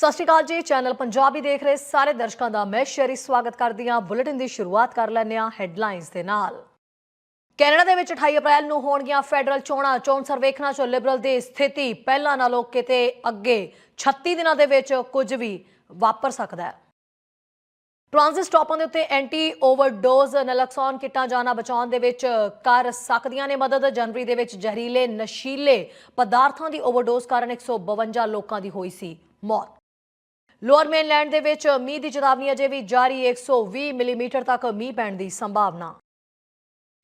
ਸਤਿ ਸ਼੍ਰੀ ਅਕਾਲ ਜੀ, ਚੈਨਲ ਪੰਜਾਬੀ ਦੇਖ ਰਹੇ ਸਾਰੇ ਦਰਸ਼ਕਾਂ ਦਾ ਮੈਂ ਸ਼ਰੀ ਸਵਾਗਤ ਕਰਦੀ ਹਾਂ। ਬੁਲੇਟਿਨ ਦੀ ਸ਼ੁਰੂਆਤ ਕਰ ਲੈਂਦੇ ਹਾਂ ਹੈਡਲਾਈਨਸ ਦੇ ਨਾਲ। ਕੈਨੇਡਾ ਦੇ ਵਿੱਚ 28 ਅਪ੍ਰੈਲ ਨੂੰ ਹੋਣਗੀਆਂ ਫੈਡਰਲ ਚੋਣਾਂ। ਚੋਣ ਸਰਵੇਖਣਾਂ 'ਚ ਲਿਬਰਲ ਦੀ ਸਥਿਤੀ ਪਹਿਲਾਂ ਨਾਲੋਂ ਕਿਤੇ ਅੱਗੇ। 36 ਦਿਨਾਂ ਦੇ ਵਿੱਚ ਕੁਝ ਵੀ ਵਾਪਰ ਸਕਦਾ ਹੈ। ਟ੍ਰਾਂਜ਼ਿਟ ਸਟਾਪਾਂ ਦੇ ਉੱਤੇ ਐਂਟੀ ਓਵਰਡੋਜ਼ ਨਲਕਸੌਨ ਕਿੱਟਾਂ ਜਾਨਾਂ ਬਚਾਉਣ ਦੇ ਵਿੱਚ ਕਰ ਸਕਦੀਆਂ ਨੇ ਮਦਦ। ਜਨਵਰੀ ਦੇ ਵਿੱਚ ਜ਼ਹਿਰੀਲੇ ਨਸ਼ੀਲੇ ਪਦਾਰਥਾਂ ਦੀ ਓਵਰਡੋਜ਼ ਕਾਰਨ 152 ਲੋਕਾਂ ਦੀ ਹੋਈ ਸੀ ਮੌਤ। ਲੋਅਰ ਮੇਨਲੈਂਡ ਦੇ ਵਿੱਚ ਮੀਂਹ ਦੀ ਚੇਤਾਵਨੀ ਅਜੇ ਵੀ ਜਾਰੀ 120 ਮਿਲੀਮੀਟਰ ਤੱਕ ਮੀਂਹ ਪੈਣ ਦੀ ਸੰਭਾਵਨਾ।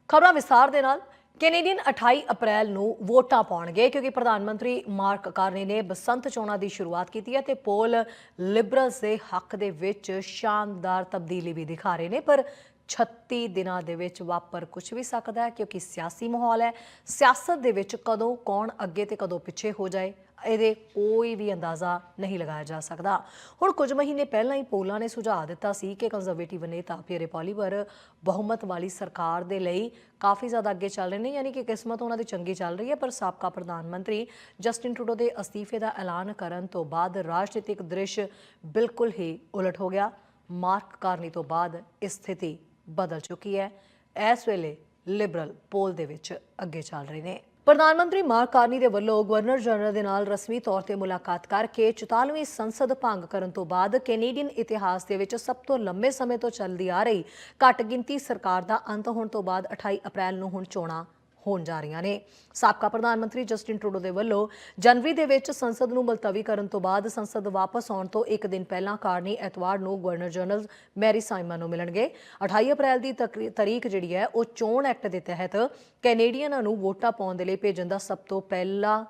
ਖਬਰਾਂ ਵਿਸਥਾਰ ਦੇ ਨਾਲ ਕੈਨੇਡੀਅਨ 28 ਅਪ੍ਰੈਲ ਨੂੰ ਵੋਟਾਂ ਪਾਉਣਗੇ? ਕਿਉਂਕਿ ਪ੍ਰਧਾਨ ਮੰਤਰੀ ਮਾਰਕ ਕਾਰਨੀ ਨੇ ਬਸੰਤ ਚੋਣਾਂ ਦੀ ਸ਼ੁਰੂਆਤ ਕੀਤੀ ਹੈ ਤੇ ਪੋਲ ਲਿਬਰਲਸ ਦੇ ਹੱਕ ਦੇ ਵਿੱਚ ਸ਼ਾਨਦਾਰ ਤਬਦੀਲੀ ਵੀ ਦਿਖਾ ਰਹੇ ਨੇ। ਪਰ 36 ਦਿਨਾਂ ਦੇ ਵਿੱਚ ਵਾਪਰ ਕੁਝ ਵੀ ਸਕਦਾ ਹੈ, ਕਿਉਂਕਿ ਸਿਆਸੀ ਮਾਹੌਲ ਹੈ। ਸਿਆਸਤ ਦੇ ਵਿੱਚ ਕਦੋਂ ਕੌਣ ਅੱਗੇ ਤੇ ਕਦੋਂ ਪਿੱਛੇ ਹੋ ਜਾਏ, ਇਹਦੇ ਕੋਈ ਵੀ ਅੰਦਾਜ਼ਾ ਨਹੀਂ ਲਗਾਇਆ ਜਾ ਸਕਦਾ। ਹੁਣ ਕੁਝ ਮਹੀਨੇ ਪਹਿਲਾਂ ਹੀ ਪੋਲਾਂ ਨੇ ਸੁਝਾਅ ਦਿੱਤਾ ਸੀ ਕਿ ਕੰਜ਼ਰਵੇਟਿਵ ਨੇਤਾ ਪੀਅਰੇ ਪੋਲੀਵਰ ਬਹੁਮਤ ਵਾਲੀ ਸਰਕਾਰ ਦੇ ਲਈ ਕਾਫੀ ਜ਼ਿਆਦਾ ਅੱਗੇ ਚੱਲ ਰਹੇ ਨੇ, ਯਾਨੀ ਕਿ ਕਿਸਮਤ ਉਹਨਾਂ ਦੀ ਚੰਗੀ ਚੱਲ ਰਹੀ ਹੈ, ਪਰ ਸਾਬਕਾ ਪ੍ਰਧਾਨ ਮੰਤਰੀ ਜਸਟਿਨ ਟਰੂਡੋ ਦੇ ਅਸਤੀਫੇ ਦਾ ਐਲਾਨ ਕਰਨ ਤੋਂ ਬਾਅਦ ਰਾਜਨੀਤਿਕ ਦ੍ਰਿਸ਼ ਬਿਲਕੁਲ ਹੀ ਉਲਟ ਹੋ ਗਿਆ। ਮਾਰਕ ਕਾਰਨੀ ਤੋਂ ਬਾਅਦ ਇਹ ਸਥਿਤੀ ਬਦਲ ਚੁੱਕੀ ਹੈ। ਇਸ ਵੇਲੇ ਲਿਬਰਲ ਪੋਲ ਦੇ ਵਿੱਚ ਅੱਗੇ ਚੱਲ ਰਹੇ ਨੇ। ਪ੍ਰਧਾਨ ਮੰਤਰੀ ਮਾਰਕ ਕਾਰਨੀ ਦੇ ਵੱਲੋਂ ਗਵਰਨਰ ਜਨਰਲ ਦੇ ਨਾਲ ਰਸਮੀ ਤੌਰ ਤੇ ਮੁਲਾਕਾਤ ਕਰਕੇ 44ਵੀਂ ਸੰਸਦ ਭੰਗ ਕਰਨ ਤੋਂ ਬਾਅਦ ਕੈਨੇਡੀਅਨ ਇਤਿਹਾਸ ਦੇ ਵਿੱਚ ਸਭ ਤੋਂ ਲੰਬੇ ਸਮੇਂ ਤੋਂ ਚੱਲਦੀ ਆ ਰਹੀ ਘੱਟ ਗਿਣਤੀ ਸਰਕਾਰ ਦਾ ਅੰਤ ਹੋਣ ਤੋਂ ਬਾਅਦ 28 ਅਪ੍ਰੈਲ ਨੂੰ ਹੁਣ ਚੋਣਾਂ ਹੋਣ ਜਾ ਰਹੀਆਂ ਨੇ। ਸਾਬਕਾ ਪ੍ਰਧਾਨ ਮੰਤਰੀ ਜਸਟਿਨ ਟਰੂਡੋ ਦੇ ਵੱਲੋਂ ਜਨਵਰੀ ਦੇ ਵਿੱਚ ਸੰਸਦ ਨੂੰ ਮੁਲਤਵੀ ਕਰਨ ਤੋਂ ਬਾਅਦ ਸੰਸਦ ਵਾਪਸ ਆਉਣ ਤੋਂ ਇੱਕ ਦਿਨ ਪਹਿਲਾਂ ਕਾਰਨੀ ਐਤਵਾਰ ਨੂੰ ਗਵਰਨਰ ਜਨਰਲ ਮੈਰੀ ਸਾਈਮਨ ਨੂੰ ਮਿਲਣਗੇ। 28 ਅਪ੍ਰੈਲ ਦੀ ਤਕਰੀ- ਤਾਰੀਖ ਜਿਹੜੀ ਹੈ, ਉਹ ਚੋਣ ਐਕਟ ਦੇ ਤਹਿਤ ਕੈਨੇਡੀਅਨਾਂ ਨੂੰ ਵੋਟਾਂ ਪਾਉਣ ਦੇ ਲਈ ਭੇਜਣ ਦਾ ਸਭ ਤੋਂ ਪਹਿਲਾ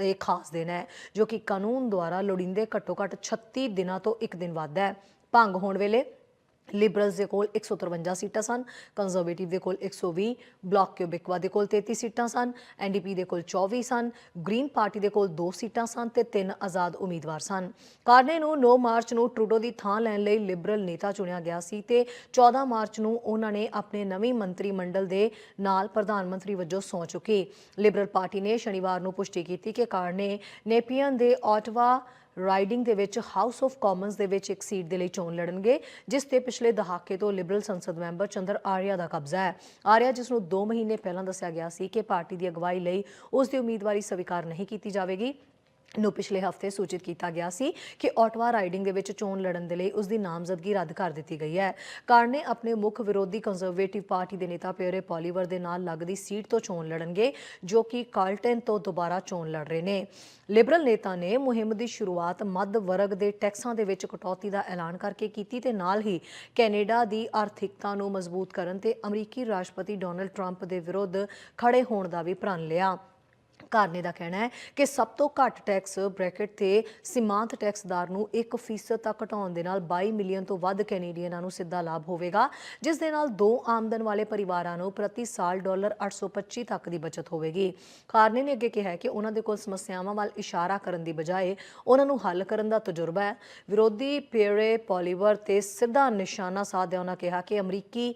ਇਹ ਖਾਸ ਦਿਨ ਹੈ, ਜੋ ਕਿ ਕਾਨੂੰਨ ਦੁਆਰਾ ਲੋੜੀਂਦੇ ਘੱਟੋ ਘੱਟ 36 ਦਿਨਾਂ ਤੋਂ ਇੱਕ ਦਿਨ ਵੱਧ ਹੈ। ਭੰਗ ਹੋਣ ਵੇਲੇ ਲਿਬਰਲਸ ਦੇ ਕੋਲ 153 ਸੀਟਾਂ ਸਨ ਕੰਜ਼ਰਵੇਟਿਵ ਦੇ ਕੋਲ 120 ਬਲਾਕ ਕਿਊਬਿਕਵਾ ਦੇ ਕੋਲ 33 ਸੀਟਾਂ ਸਨ ਐਨਡੀਪੀ ਦੇ ਕੋਲ 24 ਸਨ ਗ੍ਰੀਨ ਪਾਰਟੀ ਦੇ ਕੋਲ 2 ਸੀਟਾਂ ਸਨ ਤੇ 3 ਆਜ਼ਾਦ ਉਮੀਦਵਾਰ ਸਨ। ਕਾਰਨੇ ਨੂੰ 9 ਮਾਰਚ ਨੂੰ ਟਰੂਡੋ ਦੀ ਥਾਂ ਲੈਣ ਲਈ ਲਿਬਰਲ ਨੇਤਾ ਚੁਣਿਆ ਗਿਆ ਸੀ ਤੇ 14 ਮਾਰਚ ਨੂੰ ਉਹਨਾਂ ਨੇ ਆਪਣੇ ਨਵੀਂ ਮੰਤਰੀ ਮੰਡਲ ਦੇ ਨਾਲ ਪ੍ਰਧਾਨ ਮੰਤਰੀ ਵਜੋਂ ਸਹੁੰ ਚੁੱਕੀ। ਲਿਬਰਲ ਪਾਰਟੀ ਨੇ ਸ਼ਨੀਵਾਰ ਨੂੰ ਪੁਸ਼ਟੀ ਕੀਤੀ ਕਿ ਕਾਰਨੇ ਨੇਪੀਅਨ ਦੇ ਆਟਵਾ ਰਾਈਡਿੰਗ ਦੇ ਵਿੱਚ ਹਾਊਸ ਆਫ ਕਾਮਨਸ ਦੇ ਵਿੱਚ ਇੱਕ ਸੀਟ ਦੇ ਲਈ ਚੋਣ ਲੜਨਗੇ, ਜਿਸ ਤੇ ਪਿਛਲੇ ਦਹਾਕੇ ਤੋਂ ਲਿਬਰਲ ਸੰਸਦ ਮੈਂਬਰ ਚੰਦਰ ਆਰੀਆ ਦਾ ਕਬਜ਼ਾ ਹੈ। ਆਰੀਆ, ਜਿਸ ਨੂੰ 2 ਮਹੀਨੇ ਪਹਿਲਾਂ ਦੱਸਿਆ ਗਿਆ ਸੀ ਕਿ ਪਾਰਟੀ ਦੀ ਅਗਵਾਈ ਲਈ ਉਸ ਦੀ ਉਮੀਦਵਾਰੀ ਸਵੀਕਾਰ ਨਹੀਂ ਕੀਤੀ ਜਾਵੇਗੀ ਨੂੰ ਪਿਛਲੇ ਹਫ਼ਤੇ ਸੂਚਿਤ ਕੀਤਾ ਗਿਆ ਸੀ ਕਿ ਆਟਵਾ ਰਾਈਡਿੰਗ ਦੇ ਵਿੱਚ ਚੋਣ ਲੜਨ ਦੇ ਲਈ ਉਸ ਦੀ ਨਾਮਜ਼ਦਗੀ ਰੱਦ ਕਰ ਦਿੱਤੀ ਗਈ ਹੈ। ਕਾਰਨ ਨੇ ਆਪਣੇ ਮੁੱਖ ਵਿਰੋਧੀ ਕੰਜ਼ਰਵੇਟਿਵ ਪਾਰਟੀ ਦੇ ਨੇਤਾ ਪਿਅਰੇ ਪੋਲੀਵਰ ਦੇ ਨਾਲ ਲੱਗਦੀ ਸੀਟ ਤੋਂ ਚੋਣ ਲੜਨਗੇ, ਜੋ ਕਿ ਕਾਲਟਨ ਤੋਂ ਦੁਬਾਰਾ ਚੋਣ ਲੜ ਰਹੇ ਨੇ। ਲਿਬਰਲ ਨੇਤਾ ਨੇ ਮੁਹਿੰਮ ਦੀ ਸ਼ੁਰੂਆਤ ਮੱਧ ਵਰਗ ਦੇ ਟੈਕਸਾਂ ਦੇ ਵਿੱਚ ਕਟੌਤੀ ਦਾ ਐਲਾਨ ਕਰਕੇ ਕੀਤੀ ਤੇ ਨਾਲ ਹੀ ਕੈਨੇਡਾ ਦੀ ਆਰਥਿਕਤਾ ਨੂੰ ਮਜ਼ਬੂਤ ਕਰਨ ਤੇ ਅਮਰੀਕੀ ਰਾਸ਼ਟਰਪਤੀ ਡੋਨਲਡ ਟਰੰਪ ਦੇ ਵਿਰੁੱਧ ਖੜੇ ਹੋਣ ਦਾ ਵੀ ਪ੍ਰਣ ਲਿਆ। ਕਾਰਨੇ ਦਾ ਕਹਿਣਾ ਹੈ ਕਿ ਸਭ ਤੋਂ ਘੱਟ ਟੈਕਸ ਬ੍ਰੈਕਟ ਤੇ ਸੀਮਾਂਤ ਟੈਕਸਦਾਰ ਨੂੰ 1% ਤੱਕ ਘਟਾਉਣ ਦੇ ਨਾਲ 22 ਮਿਲੀਅਨ ਤੋਂ ਵੱਧ ਕੈਨੇਡੀਅਨਾਂ ਨੂੰ ਸਿੱਧਾ ਲਾਭ ਹੋਵੇਗਾ, ਜਿਸ ਦੇ ਨਾਲ ਦੋ ਆਮਦਨ ਵਾਲੇ ਪਰਿਵਾਰਾਂ ਨੂੰ ਪ੍ਰਤੀ ਸਾਲ ਡਾਲਰ 825 ਤੱਕ ਦੀ ਬਚਤ ਹੋਵੇਗੀ। ਕਾਰਨੇ ਨੇ ਅੱਗੇ ਕਿਹਾ ਕਿ ਉਹਨਾਂ ਦੇ ਕੋਲ ਸਮੱਸਿਆਵਾਂ ਵੱਲ ਇਸ਼ਾਰਾ ਕਰਨ ਦੀ ਬਜਾਏ ਉਹਨਾਂ ਨੂੰ ਹੱਲ ਕਰਨ ਦਾ ਤਜਰਬਾ ਹੈ। ਵਿਰੋਧੀ ਪੇਰੇ ਪੋਲੀਵਰ ਤੇ ਸਿੱਧਾ ਨਿਸ਼ਾਨਾ ਸਾਧਿਆ ਉਹਨਾਂ ਕਿਹਾ ਕਿ ਅਮਰੀਕੀ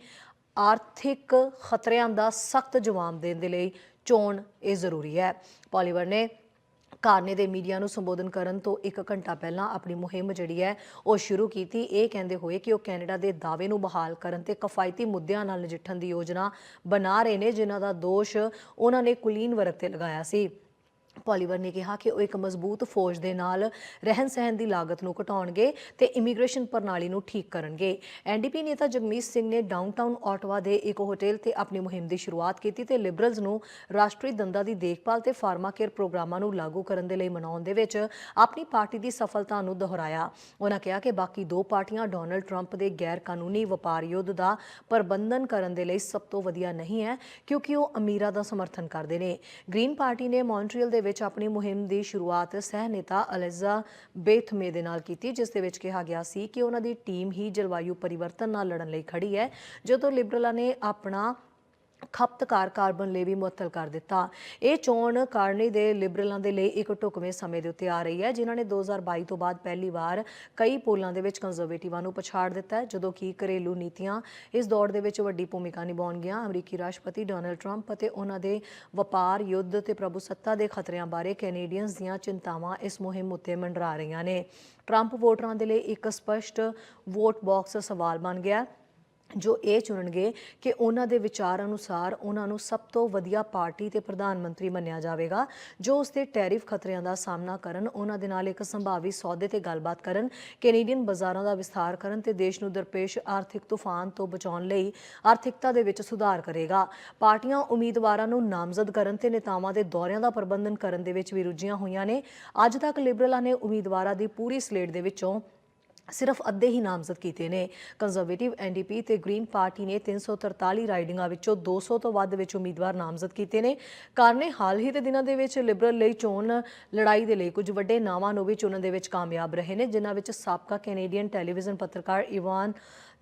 ਆਰਥਿਕ ਖਤਰਿਆਂ ਦਾ ਸਖਤ ਜਵਾਬ ਦੇਣ ਦੇ ਲਈ ਚੋਣ ਇਹ ਜ਼ਰੂਰੀ ਹੈ। ਪੋਲੀਵਰ ਨੇ ਕਾਰਨੇ ਦੇ ਮੀਡੀਆ ਨੂੰ ਸੰਬੋਧਨ ਕਰਨ ਤੋਂ 1 ਘੰਟਾ ਪਹਿਲਾਂ ਆਪਣੀ ਮੁਹਿੰਮ ਜਿਹੜੀ ਹੈ ਉਹ ਸ਼ੁਰੂ ਕੀਤੀ। ਇਹ ਕਹਿੰਦੇ ਹੋਏ ਕਿ ਉਹ ਕੈਨੇਡਾ ਦੇ ਦਾਅਵੇ ਨੂੰ ਬਹਾਲ ਕਰਨ ਤੇ ਕਫਾਇਤੀ ਮੁੱਦਿਆਂ ਨਾਲ ਨਜਿੱਠਣ ਦੀ ਯੋਜਨਾ ਬਣਾ ਰਹੇ ਨੇ, ਜਿਨ੍ਹਾਂ ਦਾ ਦੋਸ਼ ਉਹਨਾਂ ਨੇ ਕੁਲੀਨ ਵਰਗ ਤੇ ਲਗਾਇਆ ਸੀ। ਪੋਲੀਵਰ ਨੇ ਕਿਹਾ ਕਿ ਉਹ ਇੱਕ ਮਜ਼ਬੂਤ ਫੌਜ ਦੇ ਨਾਲ ਰਹਿਣ ਸਹਿਣ ਦੀ ਲਾਗਤ ਨੂੰ ਘਟਾਉਣਗੇ ਤੇ ਇਮੀਗ੍ਰੇਸ਼ਨ ਪ੍ਰਣਾਲੀ ਨੂੰ ਠੀਕ ਕਰਨਗੇ। ਐਨਡੀਪੀ ਨੇਤਾ ਜਗਮੀਤ ਸਿੰਘ ਨੇ ਡਾਊਨਟਾਊਨ ਆਟਵਾ ਦੇ ਇੱਕ ਹੋਟਲ ਤੇ ਆਪਣੀ ਮੁਹਿੰਮ ਦੀ ਸ਼ੁਰੂਆਤ ਕੀਤੀ ਤੇ ਲਿਬਰਲਸ ਨੂੰ ਰਾਸ਼ਟਰੀ ਦੰਦਾਂ ਦੀ ਦੇਖਭਾਲ ਤੇ ਫਾਰਮਾ ਕੇਅਰ ਪ੍ਰੋਗਰਾਮਾਂ ਨੂੰ ਲਾਗੂ ਕਰਨ ਦੇ ਲਈ ਮਨਾਉਣ ਦੇ ਵਿੱਚ ਆਪਣੀ ਪਾਰਟੀ ਦੀ ਸਫਲਤਾ ਨੂੰ ਦੁਹਰਾਇਆ। ਉਹਨਾਂ ਕਿਹਾ ਕਿ ਬਾਕੀ ਦੋ ਪਾਰਟੀਆਂ ਡੋਨਲਡ ਟਰੰਪ ਦੇ ਗੈਰ ਕਾਨੂੰਨੀ ਵਪਾਰ ਯੁੱਧ ਦਾ ਪ੍ਰਬੰਧਨ ਕਰਨ ਦੇ ਲਈ ਸਭ ਤੋਂ ਵਧੀਆ ਨਹੀਂ ਹੈ ਕਿਉਂਕਿ ਉਹ ਅਮੀਰਾਂ ਦਾ ਸਮਰਥਨ ਕਰਦੇ ਨੇ। ਗ੍ਰੀਨ ਪਾਰਟੀ ਨੇ ਮੌਂਟਰੀਅਲ ਦੇ ਵਿੱਚ ਆਪਣੀ ਮੁਹਿੰਮ ਦੀ ਸ਼ੁਰੂਆਤ ਸਹਿ ਨੇਤਾ ਅਲੈਜ਼ਾ ਬੇਥਮੇ ਦੇ ਨਾਲ ਕੀਤੀ, ਜਿਸ ਦੇ ਵਿੱਚ ਕਿਹਾ ਗਿਆ ਸੀ ਕਿ ਉਹਨਾਂ ਦੀ ਟੀਮ ਹੀ ਜਲਵਾਯੂ ਪਰਿਵਰਤਨ ਨਾਲ ਲੜਨ ਲਈ ਖੜੀ ਹੈ, ਜਦੋਂ ਲਿਬਰਲਾਂ ਨੇ ਆਪਣਾ ਖਪਤਕਾਰ ਕਾਰਬਨ ਲਈ ਵੀ ਮੁਅੱਤਲ ਕਰ ਦਿੱਤਾ। ਇਹ ਚੋਣ ਕਾਰਨੀ ਦੇ ਲਿਬਰਲਾਂ ਦੇ ਲਈ ਇੱਕ ਢੁਕਵੇਂ ਸਮੇਂ ਦੇ ਉੱਤੇ ਆ ਰਹੀ ਹੈ, ਜਿਨ੍ਹਾਂ ਨੇ 2022 ਤੋਂ ਬਾਅਦ ਪਹਿਲੀ ਵਾਰ ਕਈ ਪੋਲਾਂ ਦੇ ਵਿੱਚ ਕੰਜ਼ਰਵੇਟਿਵਾਂ ਨੂੰ ਪਛਾੜ ਦਿੱਤਾ ਹੈ, ਜਦੋਂ ਕਿ ਘਰੇਲੂ ਨੀਤੀਆਂ ਇਸ ਦੌੜ ਦੇ ਵਿੱਚ ਵੱਡੀ ਭੂਮਿਕਾ ਨਿਭਾਉਣਗੀਆਂ ਅਮਰੀਕੀ ਰਾਸ਼ਟਰਪਤੀ ਡੋਨਲਡ ਟਰੰਪ ਅਤੇ ਉਹਨਾਂ ਦੇ ਵਪਾਰ, ਯੁੱਧ ਤੇ ਪ੍ਰਭੂਸੱਤਾ ਦੇ ਖਤਰਿਆਂ ਬਾਰੇ ਕੈਨੇਡੀਅਨਸ ਦੀਆਂ ਚਿੰਤਾਵਾਂ ਇਸ ਮੁਹਿੰਮ ਉੱਤੇ ਮੰਡਰਾ ਰਹੀਆਂ ਨੇ। ਟਰੰਪ ਵੋਟਰਾਂ ਦੇ ਲਈ ਇੱਕ ਸਪਸ਼ਟ ਵੋਟ ਬਾਕਸ ਸਵਾਲ ਬਣ ਗਿਆ ਹੈ। ਜੋ ਇਹ ਚੁਣਨਗੇ ਕਿ ਉਹਨਾਂ ਦੇ ਵਿਚਾਰ ਅਨੁਸਾਰ ਉਹਨਾਂ ਨੂੰ ਸਭ ਤੋਂ ਵਧੀਆ ਪਾਰਟੀ ਤੇ ਪ੍ਰਧਾਨ ਮੰਤਰੀ ਮੰਨਿਆ ਜਾਵੇਗਾ, ਜੋ ਉਸ ਦੇ ਟੈਰਿਫ ਖਤਰਿਆਂ ਦਾ ਸਾਹਮਣਾ ਕਰਨ, ਉਹਨਾਂ ਦੇ ਨਾਲ ਇੱਕ ਸੰਭਾਵੀ ਸੌਦੇ ਤੇ ਗੱਲਬਾਤ ਕਰਨ, ਕੈਨੇਡੀਅਨ ਬਾਜ਼ਾਰਾਂ ਦਾ ਵਿਸਥਾਰ ਕਰਨ ਤੇ ਦੇਸ਼ ਨੂੰ ਦਰਪੇਸ਼ ਆਰਥਿਕ ਤੂਫਾਨ ਤੋਂ ਬਚਾਉਣ ਲਈ ਆਰਥਿਕਤਾ ਦੇ ਵਿੱਚ ਸੁਧਾਰ ਕਰੇਗਾ। ਪਾਰਟੀਆਂ ਉਮੀਦਵਾਰਾਂ ਨੂੰ ਨਾਮਜ਼ਦ ਕਰਨ ਤੇ ਨੇਤਾਵਾਂ ਦੇ ਦੌਰਿਆਂ ਦਾ ਪ੍ਰਬੰਧਨ ਕਰਨ ਦੇ ਵਿੱਚ ਵੀ ਰੁੱਝੀਆਂ ਹੋਈਆਂ ਨੇ। ਅੱਜ ਤੱਕ ਲਿਬਰਲਾਂ ਨੇ ਉਮੀਦਵਾਰਾਂ ਦੀ ਪੂਰੀ ਸਲੇਟ ਦੇ ਵਿੱਚੋਂ ਸਿਰਫ ਅੱਧੇ ਹੀ ਨਾਮਜ਼ਦ ਕੀਤੇ ਨੇ। ਕੰਜ਼ਰਵੇਟਿਵ ਐਨਡੀਪੀ ਤੇ ਗ੍ਰੀਨ ਪਾਰਟੀ ਨੇ 343 ਰਾਈਡਿੰਗਾਂ ਵਿੱਚੋਂ 200 ਤੋਂ ਵੱਧ ਵਿੱਚ ਉਮੀਦਵਾਰ ਨਾਮਜ਼ਦ ਕੀਤੇ ਨੇ। ਕਾਰਨੇ ਹਾਲ ਹੀ ਦੇ ਦਿਨਾਂ ਦੇ ਵਿੱਚ ਲਿਬਰਲ ਲਈ ਚੋਣ ਲੜਾਈ ਦੇ ਲਈ ਕੁਝ ਵੱਡੇ ਨਾਵਾਂ ਨੂੰ ਵੀ ਚੁਣਨ ਦੇ ਵਿੱਚ ਕਾਮਯਾਬ ਰਹੇ ਨੇ ਜਿਨ੍ਹਾਂ ਵਿੱਚ ਸਾਬਕਾ ਕੈਨੇਡੀਅਨ ਟੈਲੀਵਿਜ਼ਨ ਪੱਤਰਕਾਰ ਇਵਾਨ